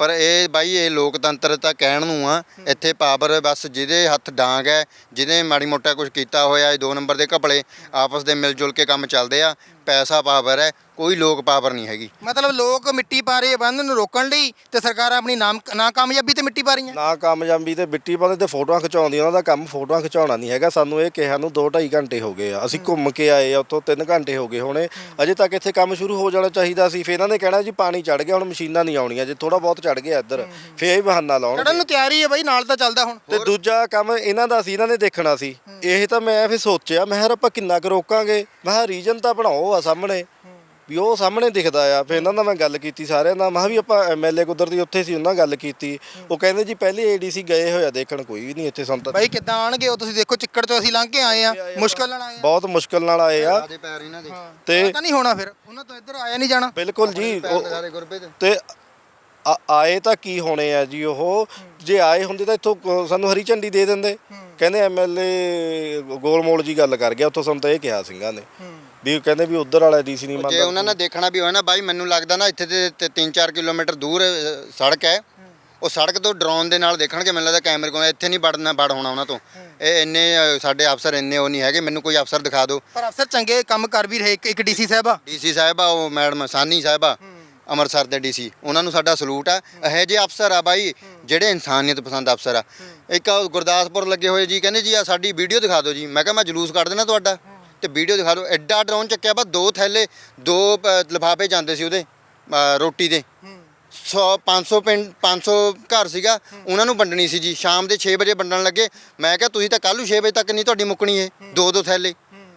ਪਰ ਇਹ ਬਾਈ ਇਹ ਲੋਕਤੰਤਰ ਤਾਂ ਕਹਿਣ ਨੂੰ ਆ ਇੱਥੇ ਪਾਵਰ ਬਸ ਜਿਹਦੇ ਹੱਥ ਡਾਂਗ ਹੈ ਜਿਹਨੇ ਮਾੜੀ ਮੋਟਾ ਕੁਝ ਕੀਤਾ ਹੋਇਆ ਇਹ ਦੋ ਨੰਬਰ ਦੇ ਘਪਲੇ ਆਪਸ ਦੇ ਮਿਲ ਜੁਲ ਕੇ ਕੰਮ ਚੱਲਦੇ ਆ ਪੈਸਾ ਪਾਵਰ ਹੈ ਕੋਈ ਲੋਕ ਪਾਵਰ ਨਹੀਂ ਹੈਗੀ। ਮਤਲਬ ਲੋਕ ਮਿੱਟੀ ਪਾ ਰਹੇ ਬੰਦ ਨੂੰ ਰੋਕਣ ਲਈ ਤੇ ਸਰਕਾਰਾਂ ਆਪਣੀ ਨਾਮ ਨਾਕਾਮਯਾਬੀ ਤੇ ਮਿੱਟੀ ਪਾ ਰਹੀਆਂ ਨਾ ਕਾਮਯਾਬੀ ਤੇ ਮਿੱਟੀ ਪਾਉਂਦੇ ਤੇ ਫੋਟੋਆਂ ਖਿਚਾਉਂਦੀ ਉਹਨਾਂ ਦਾ ਕੰਮ ਫੋਟੋਆਂ ਖਿਚਾਉਣਾ ਨਹੀਂ ਹੈਗਾ। ਸਾਨੂੰ ਇਹ ਕਿਹਾ ਨੂੰ 2.5 ਘੰਟੇ ਹੋ ਗਏ ਆ। ਅਸੀਂ ਘੁੰਮ ਕੇ ਆਏ ਆ ਉੱਥੋਂ 3 ਘੰਟੇ ਹੋ ਗਏ ਹੁਣੇ। ਅਜੇ ਤੱਕ ਇੱਥੇ ਕੰਮ ਸ਼ੁਰੂ ਹੋ ਜਾਣਾ ਚਾਹੀਦਾ ਸੀ। ਫਿਰ ਇਹਨਾਂ ਨੇ ਕਹਿਣਾ ਜੀ ਪਾਣੀ ਚੜ ਗਿਆ ਹੁਣ ਮਸ਼ੀਨਾਂ ਨਹੀਂ ਆਉਣੀਆਂ। ਜੇ ਥੋੜਾ ਬਹੁਤ ਚੜ ਗਿਆ ਇੱਧਰ ਫੇਰ ਇਹ ਬਹਾਨਾ ਲਾਉਣ ਚੜਨ ਨੂੰ ਤਿਆਰੀ ਹੈ ਬਾਈ ਨਾਲ ਤਾਂ ਚੱਲਦਾ ਹੁਣ। ਤੇ ਦੂਜਾ ਕੰਮ ਇਹਨਾਂ ਦਾ ਸੀ ਇਹਨਾਂ ਨੇ ਦੇਖਣਾ ਸੀ। ਇਹ ਤਾਂ ਮੈਂ ਫਿਰ ਸੋਚਿਆ ਮੈਂ ਯਾਰ ਆਪਾਂ ਕਿੰਨਾ ਕੁ ਰੋਕਾਂਗੇ? ਮੈਂ ਕਿਹਾ ਰੀਜਨ ਤਾਂ ਬਣਾਓ ਆ ਸਾਹਮਣੇ ਵੀ ਉਹ ਸਾਹਮਣੇ ਦਿਖਦਾ ਆ। ਫਿਰ ਇਹਨਾਂ ਨਾਲ ਮੈਂ ਗੱਲ ਕੀਤੀ ਸਾਰਿਆਂ ਨਾਲ। ਮੈਂ ਕਿਹਾ ਵੀ ਆਪਾਂ ਐਮਐਲਏ ਕੁਦਰਤੀ ਉੱਥੇ ਸੀ ਉਹਨਾਂ ਨਾਲ ਗੱਲ ਕੀਤੀ। ਉਹ ਕਹਿੰਦੇ ਜੀ ਪਹਿਲੇ ਏਡੀਸੀ ਗਏ ਹੋਇਆ ਦੇਖਣ ਕੋਈ ਵੀ ਨਹੀਂ ਇੱਥੇ ਸਾਨੂੰ ਤਾਂ ਬਾਈ ਕਿੱਦਾਂ ਆਣਗੇ ਉਹ ਤੁਸੀਂ ਦੇਖੋ ਚਿੱਕੜ 'ਚੋਂ ਅਸੀਂ ਲੰਘ ਕੇ ਆਏ ਆ। ਮੁਸ਼ਕਲ ਨਾਲ ਆਏ ਆ। ਬਹੁਤ ਮੁਸ਼ਕਲ ਨਾਲ ਆਏ ਆ। ਦੇ ਪੈਰ ਇਹਨਾਂ ਦੇ ਤੇ ਪਤਾ ਨਹੀਂ ਹੋਣਾ ਫਿਰ। ਉਹਨਾਂ ਤੋਂ ਇੱਧਰ ਆਇਆ ਨਹੀਂ ਜਾਣਾ। ਬਿਲਕੁਲ ਜੀ ਉਹ- ਸਾਰੇ ਗੁਰਬੇ ਦੇ ਤੇ ਆ- ਆਏ ਤਾਂ ਕੀ ਹੋਣੇ ਆ ਜੀ ਉਹ? ਜੇ ਆਏ ਹੁੰਦੇ ਤਾਂ ਇੱਥੋਂ ਕ- ਸਾਨੂੰ ਹਰੀ ਝੰਡੀ ਦੇ ਦਿੰਦੇ। ਕਹਿੰਦੇ ਐਮਐਲਏ ਗੋਲਮੋਲ ਜੀ ਗੱਲ ਕਰ ਗਿਆ ਉੱਥੋਂ ਸਾਨੂੰ ਤਾਂ ਇਹ ਕਿਹਾ ਸਿੰਘਾਂ ਨੇ। ਵੀ ਕਹਿੰਦੇ ਵੀ ਉਧਰ ਵਾਲਾ ਡੀਸੀ ਨਹੀਂ ਜੇ ਮੰਨਦਾ ਉਹਨਾਂ ਨੇ ਦੇਖਣਾ ਵੀ ਹੋਇਆ ਨਾ ਬਾਈ ਮੈਨੂੰ ਲੱਗਦਾ ਨਾ ਇੱਥੇ ਤੇ 3-4 ਕਿਲੋਮੀਟਰ ਦੂਰ ਅ, ਸੜਕ ਹੈ। ਉਹ ਸੜਕ ਤੋਂ ਡਰੋਨ ਦੇ ਨਾਲ ਦੇਖਣਗੇ ਮੈਨੂੰ ਲੱਗਦਾ ਕੈਮਰੇ ਕੋਲ। ਇੱਥੇ ਨਹੀਂ ਵੜਨਾ ਵੜ ਹੋਣਾ ਉਹਨਾਂ ਤੋਂ। ਇਹ ਇੰਨੇ ਅ, ਸਾਡੇ ਅਫਸਰ ਇੰਨੇ ਉਹ ਨਹੀਂ ਹੈਗੇ ਮੈਨੂੰ ਕੋਈ ਅਫਸਰ ਦਿਖਾ ਦਿਓ। ਪਰ ਅਫਸਰ ਚੰਗੇ ਕੰਮ ਕਰ ਵੀ ਰਹੇ ਇੱਕ- ਇੱਕ ਡੀਸੀ ਸਾਹਿਬਾ ਡੀਸੀ ਸਾਹਿਬਾ ਉਹ ਮੈਡਮ ਸਾਨੀ ਸਾਹਿਬਾ ਅੰਮ੍ਰਿਤਸਰ ਦੇ ਡੀਸੀ। ਉਹਨਾਂ ਨੂੰ ਸਾਡਾ ਸਲੂਟ ਆ। ਇਹੋ ਜਿਹੇ ਅਫਸਰ ਆ ਬਾਈ ਜਿਹੜੇ ਇਨਸਾਨੀਅਤ ਪਸੰਦ ਅਫਸਰ ਆ। ਇੱਕ ਆ ਗੁਰਦਾਸਪੁਰ ਲੱਗੇ ਹੋਏ ਜੀ ਕਹਿੰਦੇ ਜੀ ਆ ਸਾਡੀ ਵੀਡੀਓ ਦਿਖਾ ਦਿਓ ਜੀ। ਮੈਂ ਕਿਹਾ ਮੈਂ ਜਲੂਸ ਕੱਢ ਦੇਣਾ ਤੁਹਾਡਾ। ਤੇ ਵੀਡੀਓ ਦਿਖਾ ਦਿਓ। ਐਡਾ ਡਰੋਨ ਚੱਕਿਆ ਬਾ ਦੋ ਥੈਲੇ ਦੋ ਲਿਫਾਫੇ ਜਾਂਦੇ ਸੀ ਉਹਦੇ ਅ, ਰੋਟੀ ਦੇ। 100 500 ਪਿੰਡ 500 ਘਰ ਸੀਗਾ ਉਹਨਾਂ ਨੂੰ ਵੰਡਣੀ ਸੀ ਜੀ। ਸ਼ਾਮ ਦੇ 6 ਵਜੇ ਵੰਡਣ ਲੱਗੇ। ਮੈਂ ਕਿਹਾ ਤੁਸੀਂ ਤਾਂ ਕੱਲ ਨੂੰ 6 ਵਜੇ ਤੱਕ ਨਹੀਂ ਤੁਹਾਡੀ ਮੁੱਕਣੀ ਇਹ ਦੋ ਦੋ ਥੈਲੇ।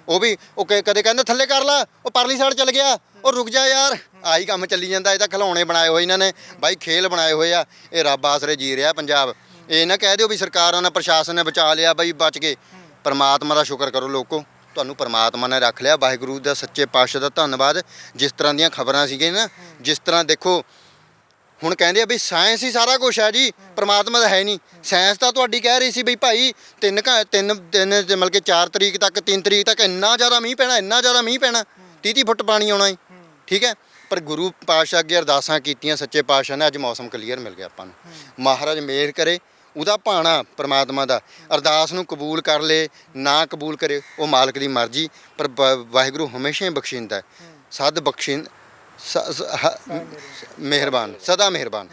ਉਹ ਵੀ ਉਹ ਕ- ਕਦੇ ਕਹਿੰਦੇ ਥੱਲੇ ਕਰ ਲਾ ਉਹ ਪਰਲੀ ਸਾਈਡ ਚੱਲ ਗਿਆ ਉਹ ਰੁਕ ਜਾ ਯਾਰ। ਆਹੀ ਕੰਮ ਚੱਲੀ ਜਾਂਦਾ ਇਹ ਤਾਂ ਖਿਲੌਣੇ ਬਣਾਏ ਹੋਏ ਇਹਨਾਂ ਨੇ। ਬਾਈ ਖੇਲ ਬਣਾਏ ਹੋਏ ਆ। ਇਹ ਰੱਬ ਆਸਰੇ ਜੀ ਰਿਹਾ ਪੰਜਾਬ। ਇਹ ਨਾ ਕਹਿ ਦਿਓ ਵੀ ਸਰਕਾਰਾਂ ਨੇ ਪ੍ਰਸ਼ਾਸਨ ਨੇ ਬਚਾ ਲਿਆ ਬਾਈ ਬਚ ਗਏ। ਪਰਮਾਤਮਾ ਦਾ ਸ਼ੁਕਰ ਕਰੋ ਲੋਕੋ। ਤੁਹਾਨੂੰ ਪਰਮਾਤਮਾ ਨੇ ਰੱਖ ਲਿਆ। ਵਾਹਿਗੁਰੂ ਦਾ ਸੱਚੇ ਪਾਤਸ਼ਾਹ ਦਾ ਧੰਨਵਾਦ। ਜਿਸ ਤਰ੍ਹਾਂ ਦੀਆਂ ਖਬਰਾਂ ਸੀਗੀਆਂ ਨਾ, ਜਿਸ ਤਰ੍ਹਾਂ ਦੇਖੋ, ਹੁਣ ਕਹਿੰਦੇ ਆ ਵੀ ਸਾਇੰਸ ਹੀ ਸਾਰਾ ਕੁਝ ਹੈ ਜੀ, ਪ੍ਰਮਾਤਮਾ ਦਾ ਹੈ ਨਹੀਂ। ਸਾਇੰਸ ਤਾਂ ਤੁਹਾਡੀ ਕਹਿ ਰਹੀ ਸੀ ਵੀ ਭਾਈ, ਤਿੰਨ ਘ- ਤਿੰਨ ਤਿੰਨ, ਮਤਲਬ ਕਿ 4 ਤਰੀਕ ਤੱਕ 3 ਤਰੀਕ ਤੱਕ ਇੰਨਾ ਜ਼ਿਆਦਾ ਮੀਂਹ ਪੈਣਾ, ਇੰਨਾ ਜ਼ਿਆਦਾ ਮੀਂਹ ਪੈਣਾ 30 30 ਫੁੱਟ ਪਾਣੀ ਆਉਣਾ ਹੈ ਠੀਕ ਹੈ? ਪਰ ਗੁਰੂ ਪਾਤਸ਼ਾਹ ਅੱਗੇ ਅਰਦਾਸਾਂ ਕੀਤੀਆਂ, ਸੱਚੇ ਪਾਤਸ਼ਾਹ ਨੇ, ਅੱਜ ਮੌਸਮ ਕਲੀਅਰ ਮਿਲ ਗਿਆ ਆਪਾਂ ਨੂੰ। ਮਹਾਰਾਜ ਮਿਹਰ ਕਰੇ। ਉਹਦਾ ਭਾਣਾ ਪ੍ਰਮਾਤਮਾ ਦਾ। ਅਰਦਾਸ ਨੂੰ ਕਬੂਲ ਕਰ ਲੇ, ਨਾ ਕਬੂਲ ਕਰੇ, ਉਹ ਮਾਲਕ ਦੀ ਮਰਜ਼ੀ, ਪਰ ਬ- ਵਾਹਿਗੁਰੂ ਹਮੇਸ਼ਾ ਹੀ ਬਖਸ਼ਿੰਦਾ ਸਦ ਬਖਸ਼ਿੰਦ, ਸ- ਮਿਹਰਬਾਨ, ਸਦਾ ਮਿਹਰਬਾਨ।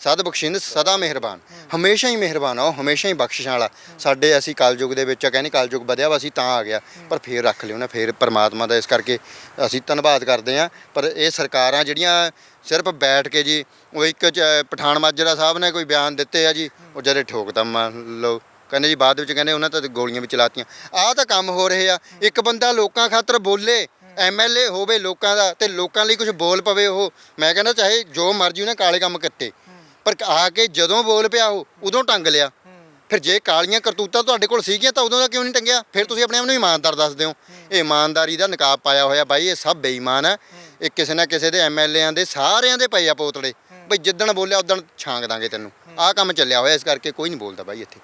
ਸਦ ਬਖਸ਼ਿੰਦ, ਸਦਾ ਮਿਹਰਬਾਨ। ਹਮੇਸ਼ਾ ਹੀ ਮਿਹਰਬਾਨ ਆ, ਉਹ ਹਮੇਸ਼ਾ ਹੀ ਬਖਸ਼ਿਸ਼ ਵਾਲਾ। ਸਾਡੇ ਅਸੀਂ ਕਲਯੁਗ ਦੇ ਵਿੱਚ ਆ, ਕਹਿੰਦੇ ਕਲਯੁਗ ਵਧਿਆ ਵਾ, ਅਸੀਂ ਤਾਂ ਆ ਗਿਆ। ਪਰ ਫੇਰ ਰੱਖ ਲਿਓ ਨਾ, ਫੇਰ ਪਰਮਾਤਮਾ ਦਾ ਇਸ ਕਰਕੇ ਅਸੀਂ ਧੰਨਵਾਦ ਕਰਦੇ ਆ ਪਰ ਇਹ ਸਰਕਾਰਾਂ ਜਿਹੜੀਆਂ ਸਿਰਫ ਬੈਠ ਕੇ ਜੀ, ਉਹ ਇੱਕ ਪਠਾਨ ਮਾਜਰਾ ਸਾਹਿਬ ਨੇ ਕੋਈ ਬਿਆਨ ਦਿੱਤੇ ਆ ਜੀ, ਉਹ ਜਦੇ ਠੋਕਦਾ ਮੰਨ ਲਓ। ਕਹਿੰਦੇ ਜੀ ਬਾਅਦ ਵਿੱਚ ਕਹਿੰਦੇ ਉਹਨਾਂ ਤਾਂ ਗੋਲੀਆਂ ਵੀ ਚਲਾਤੀਆਂ। ਆਹ ਤਾਂ ਕੰਮ ਹੋ ਰਹੇ ਆ। ਇੱਕ ਬੰਦਾ ਲੋਕਾਂ ਖਾਤਰ ਬੋਲੇ ਐਮਐਲਏ ਹੋਵੇ ਲੋਕਾਂ ਦਾ ਤੇ ਲੋਕਾਂ ਲਈ ਕੁਝ ਬੋਲ ਪਵੇ ਉਹ। ਮੈਂ ਕਹਿੰਦਾ ਚਾਹੇ ਜੋ ਮਰਜ਼ੀ ਉਹਨੇ ਕਾਲੇ ਕੰਮ ਕੱਟੇ ਪਰ ਆ ਕੇ ਜਦੋਂ ਬੋਲ ਪਿਆ ਉਹ, ਉਦੋਂ ਟੰਗ ਲਿਆ। ਫਿਰ ਜੇ ਕਾਲੀਆਂ ਕਰਤੂਤਾਂ ਤੁਹਾਡੇ ਕੋਲ ਸੀਗੀਆਂ ਤਾਂ ਉਦੋਂ ਦਾ ਕਿਉਂ ਨਹੀਂ ਟੰਗਿਆ? ਫਿਰ ਤੁਸੀਂ ਆਪਣੇ ਆਪ ਨੂੰ ਇਮਾਨਦਾਰ ਦੱਸਦੇ ਹੋ ਇਹ ਇਮਾਨਦਾਰੀ ਦਾ ਨਕਾਬ ਪਾਇਆ ਹੋਇਆ ਬਾਈ, ਇਹ ਸਭ ਬੇਈਮਾਨ ਹੈ ਇਹ ਕਿਸੇ ਨਾ ਕਿਸੇ ਦੇ ਐਮਐਲਏਆਂ ਦੇ ਸਾਰਿਆਂ ਦੇ ਪਏ ਆ ਪੋਤੜੇ। ਬਈ ਜਿੱਦਣ ਬੋਲਿਆ ਉਦਣ ਛਾਂਗ ਦਾਂਗੇ ਤੈਨੂੰ। ਆਹ ਕੰਮ ਚੱਲਿਆ ਹੋਇਆ ਇਸ ਕਰਕੇ ਕੋਈ ਨਹੀਂ ਬੋਲਦਾ ਬਾਈ ਇੱਥੇ।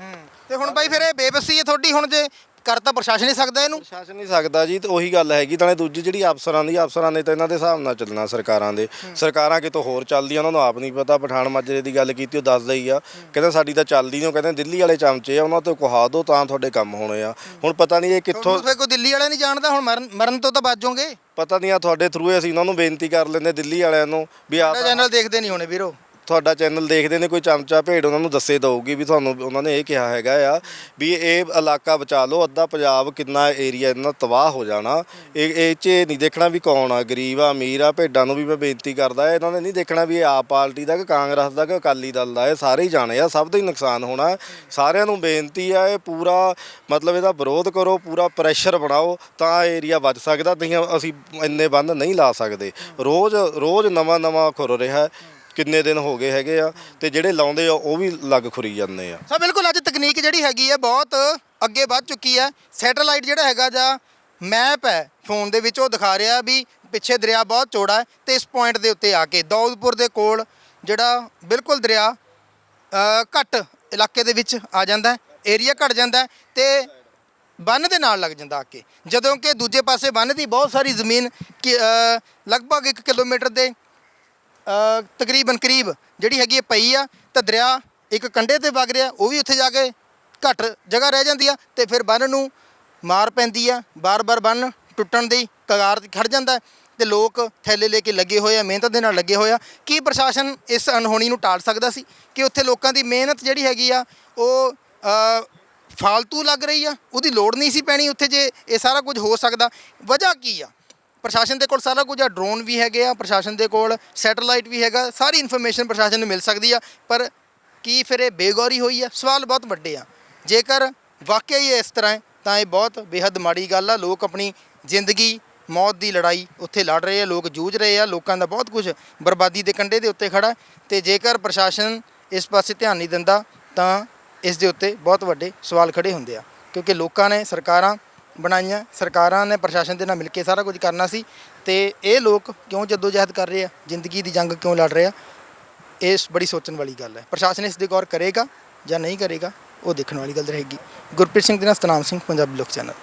ਤੇ ਹੁਣ ਬਾਈ ਫਿਰ ਇਹ ਬੇਬਸੀ ਹੈ ਤੁਹਾਡੀ ਹੁਣ ਜੇ ਕਰ ਤਾਂ ਪ੍ਰਸ਼ਾਸਨ ਹੀ ਸਕਦਾ ਇਹਨੂੰ? ਪ੍ਰਸ਼ਾਸਨ ਨਹੀਂ ਸਕਦਾ ਜੀ ਤੇ ਉਹੀ ਗੱਲ ਹੈਗੀ ਤਾਂ ਦੂਜੀ ਜਿਹੜੀ ਅਫਸਰਾਂ ਦੀ ਅਫਸਰਾਂ ਨੇ ਤਾਂ ਇਹਨਾਂ ਦੇ ਹਿਸਾਬ ਨਾਲ ਚੱਲਣਾ ਸਰਕਾਰਾਂ ਦੇ। ਸਰਕਾਰਾਂ ਕਿਤੋਂ ਹੋਰ ਚੱਲਦੀਆਂ ਉਹਨਾਂ ਨੂੰ ਆਪ ਨਹੀਂ ਪਤਾ ਪਠਾਨ ਮਾਜਰੇ ਦੀ ਗੱਲ ਕੀਤੀ ਉਹ ਦੱਸਦਾ ਹੀ ਆ। ਕਹਿੰਦਾ ਸਾਡੀ ਤਾਂ ਚੱਲਦੀ ਨਹੀਂ ਉਹ ਕਹਿੰਦੇ ਦਿੱਲੀ ਵਾਲੇ ਚਮਚੇ ਆ ਉਹਨਾਂ ਤੋਂ ਕੁਹਾ ਦਿਓ ਤਾਂ ਤੁਹਾਡੇ ਕੰਮ ਹੋਣੇ ਆ। ਹੁਣ ਪਤਾ ਨਹੀਂ ਇਹ ਕਿੱਥੋਂ ਤੁਹਾਨੂੰ ਫਿਰ ਕੋਈ ਦਿੱਲੀ ਵਾਲਾ ਨਹੀਂ ਜਾਣਦਾ ਹੁਣ ਮਰਨ ਮਰਨ ਤੋਂ ਤਾਂ ਬਚੋਗੇ ਪਤਾ ਨਹੀਂ ਆ ਤੁਹਾਡੇ ਥਰੂ ਅਸੀਂ ਉਹਨਾਂ ਨੂੰ ਬੇਨਤੀ ਕਰ ਲੈਂਦੇ ਦਿੱਲੀ ਵਾਲਿਆਂ ਨੂੰ ਵੀ ਆ ਸਾਡਾ ਚੈਨਲ ਦੇਖਦੇ ਨਹੀਂ ਹੋਣੇ ਵੀਰੋ। ਤੁਹਾਡਾ ਚੈਨਲ ਦੇਖਦੇ ਨੇ, ਕੋਈ ਚਮਚਾ ਭੇਡ ਉਹਨਾਂ ਨੂੰ ਦੱਸੇ ਦਊਗੀ ਵੀ ਤੁਹਾਨੂੰ ਉਹਨਾਂ ਨੇ ਇਹ ਕਿਹਾ ਹੈਗਾ ਆ ਵੀ ਇਹ ਇਲਾਕਾ ਬਚਾ ਲਓ, ਅੱਧਾ ਪੰਜਾਬ ਕਿੰਨਾ ਏਰੀਆ ਇਹਨਾਂ ਤਬਾਹ ਹੋ ਜਾਣਾ। ਇਹ ਇਹ 'ਚ ਨਹੀਂ ਦੇਖਣਾ ਵੀ ਕੌਣ ਆ, ਗਰੀਬ ਆ, ਅਮੀਰ ਆ, ਭੇਡਾਂ ਨੂੰ ਵੀ ਮੈਂ ਬੇਨਤੀ ਕਰਦਾ, ਇਹਨਾਂ ਨੇ ਨਹੀਂ ਦੇਖਣਾ ਵੀ ਇਹ ਆਪ ਪਾਰਟੀ ਦਾ ਕਿ ਕਾਂਗਰਸ ਦਾ ਕਿ ਅਕਾਲੀ ਦਲ ਦਾ, ਇਹ ਸਾਰੇ ਹੀ ਜਾਣੇ ਆ, ਸਭ ਦਾ ਹੀ ਨੁਕਸਾਨ ਹੋਣਾ। ਸਾਰਿਆਂ ਨੂੰ ਬੇਨਤੀ ਆ, ਇਹ ਪੂਰਾ ਮਤਲਬ ਇਹਦਾ ਵਿਰੋਧ ਕਰੋ, ਪੂਰਾ ਪ੍ਰੈਸ਼ਰ ਬਣਾਓ, ਤਾਂ ਏਰੀਆ ਬਚ ਸਕਦਾ, ਨਹੀਂ ਅਸੀਂ ਇੰਨੇ ਬੰਦ ਨਹੀਂ ਲਾ ਸਕਦੇ। ਰੋਜ਼ ਰੋਜ਼ ਨਵਾਂ ਨਵਾਂ ਖੁਰ ਰਿਹਾ। ਕਿੰਨੇ ਦਿਨ ਹੋ ਗਏ ਹੈਗੇ ਆ ਤੇ ਜਿਹੜੇ ਲਾਉਂਦੇ ਆ ਉਹ ਵੀ ਲੱਗ ਖੁਰੀ ਜਾਂਦੇ ਆ। ਸੋ ਬਿਲਕੁਲ ਅੱਜ ਤਕਨੀਕ ਜਿਹੜੀ ਹੈਗੀ ਹੈ ਬਹੁਤ ਅੱਗੇ ਵੱਧ ਚੁੱਕੀ ਹੈ ਸੈਟੇਲਾਈਟ ਜਿਹੜਾ ਹੈਗਾ ਜਾਂ ਮੈਪ ਹੈ ਫੋਨ ਦੇ ਵਿੱਚ ਉਹ ਦਿਖਾ ਰਿਹਾ ਵੀ ਪਿੱਛੇ ਦਰਿਆ ਬਹੁਤ ਚੌੜਾ ਹੈ ਤੇ ਇਸ ਪੁਆਇੰਟ ਦੇ ਉੱਤੇ ਆ ਕੇ ਦੌਲਪੁਰ ਦੇ ਕੋਲ ਜਿਹੜਾ ਬਿਲਕੁਲ ਦਰਿਆ ਘੱਟ ਇਲਾਕੇ ਦੇ ਵਿੱਚ ਆ ਜਾਂਦਾ ਏਰੀਆ ਘਟ ਜਾਂਦਾ ਹੈ ਤੇ ਬੰਨ ਦੇ ਨਾਲ ਲੱਗ ਜਾਂਦਾ ਆ ਕੇ। ਜਦੋਂ ਕਿ ਦੂਜੇ ਪਾਸੇ ਬੰਨ ਦੀ ਬਹੁਤ ਸਾਰੀ ਜ਼ਮੀਨ ਕਿ, ਲਗਭਗ 1 ਕਿਲੋਮੀਟਰ ਦੇ ਤਕਰੀਬਨ ਕਰੀਬ ਜਿਹੜੀ ਹੈਗੀ ਹੈ ਪਈ ਆ, ਤਾਂ ਦਰਿਆ ਇੱਕ ਕੰਢੇ ਤੇ ਵਗ ਰਿਹਾ, ਉਹ ਵੀ ਉੱਥੇ ਜਾ ਕੇ ਘੱਟ ਜਗ੍ਹਾ ਰਹਿ ਜਾਂਦੀ ਆ, ਤੇ ਫਿਰ ਬੰਨ ਨੂੰ ਮਾਰ ਪੈਂਦੀ ਆ, ਬਾਰ-ਬਾਰ ਬੰਨ ਟੁੱਟਣ ਦੀ ਕਗਾਰ ਤੇ ਖੜ ਜਾਂਦਾ ਹੈ ਤੇ ਲੋਕ ਥੈਲੇ ਲੈ ਕੇ ਲੱਗੇ ਹੋਏ ਆ, ਮਿਹਨਤ ਦੇ ਨਾਲ ਲੱਗੇ ਹੋਏ ਆ। ਕੀ ਪ੍ਰਸ਼ਾਸਨ ਇਸ ਅਨਹੋਣੀ ਨੂੰ ਟਾਲ ਸਕਦਾ ਸੀ ਕਿ ਉੱਥੇ ਲੋਕਾਂ ਦੀ ਮਿਹਨਤ ਜਿਹੜੀ ਹੈਗੀ ਆ, ਉਹ ਫਾਲਤੂ ਲੱਗ ਰਹੀ ਆ? ਉਹਦੀ ਲੋੜ ਨਹੀਂ ਸੀ ਪੈਣੀ ਉੱਥੇ ਜੇ ਇਹ ਸਾਰਾ ਕੁਝ ਹੋ ਸਕਦਾ। ਵਜ੍ਹਾ ਕੀ ਆ? ਪ੍ਰਸ਼ਾਸਨ ਦੇ ਕੋਲ ਸਾਰਾ ਕੁਝ ਆ ਡਰੋਨ ਵੀ ਹੈਗੇ ਆ, ਪ੍ਰਸ਼ਾਸਨ ਦੇ ਕੋਲ ਸੈਟੇਲਾਈਟ ਵੀ ਹੈਗਾ, ਸਾਰੀ ਇਨਫੋਰਮੇਸ਼ਨ ਪ੍ਰਸ਼ਾਸਨ ਨੂੰ ਮਿਲ ਸਕਦੀ ਆ। ਪਰ ਕੀ ਫਿਰ ਇਹ ਬੇਗੌਰੀ ਹੋਈ ਆ? ਸਵਾਲ ਬਹੁਤ ਵੱਡੇ ਆ। ਜੇਕਰ ਵਾਕਿਆ ਹੀ ਇਸ ਤਰ੍ਹਾਂ ਹੈ, ਤਾਂ ਇਹ ਬਹੁਤ ਬੇਹੱਦ ਮਾੜੀ ਗੱਲ ਆ। ਲੋਕ ਆਪਣੀ ਜ਼ਿੰਦਗੀ, ਮੌਤ ਦੀ ਲੜਾਈ ਉੱਥੇ ਲੜ ਰਹੇ ਆ, ਲੋਕ ਜੂਝ ਰਹੇ ਆ, ਲੋਕਾਂ ਦਾ ਬਹੁਤ ਕੁਝ ਬਰਬਾਦੀ ਦੇ ਕੰਢੇ ਦੇ ਉੱਤੇ ਖੜਾ। ਹੈ ਤੇ ਜੇਕਰ ਪ੍ਰਸ਼ਾਸਨ ਇਸ ਪਾਸੇ ਧਿਆਨ ਨਹੀਂ ਦਿੰਦਾ, ਤਾਂ ਇਸ ਦੇ ਉੱਤੇ ਬਹੁਤ ਵੱਡੇ ਸਵਾਲ ਖੜੇ ਹੁੰਦੇ ਆ। ਕਿਉਂਕਿ ਲੋਕਾਂ ਨੇ, ਸਰਕਾਰਾਂ ਬਣਾਈਆਂ। ਸਰਕਾਰਾਂ ਨੇ, ਪ੍ਰਸ਼ਾਸਨ ਦੇ ਨਾਲ ਮਿਲ ਕੇ ਸਾਰਾ ਕੁਝ ਕਰਨਾ ਸੀ। ਤੇ ਇਹ ਲੋਕ ਕਿਉਂ ਜਦੋਜਹਿਦ ਕਰ ਰਹੇ ਆ? ਜ਼ਿੰਦਗੀ ਦੀ ਜੰਗ ਕਿਉਂ ਲੜ ਰਹੇ ਆ? ਇਸ ਬੜੀ ਸੋਚਣ ਵਾਲੀ ਗੱਲ ਹੈ। ਪ੍ਰਸ਼ਾਸਨ ਇਸ ਦੇ ਗੌਰ ਕਰੇਗਾ ਜਾਂ ਨਹੀਂ ਕਰੇਗਾ, ਉਹ ਦੇਖਣ ਵਾਲੀ ਗੱਲ ਰਹੇਗੀ। ਗੁਰਪ੍ਰੀਤ ਸਿੰਘ ਦੇ ਨਾਲ ਸਤਨਾਮ ਸਿੰਘ, ਪੰਜਾਬੀ ਲੋਕ ਚੈਨਲ।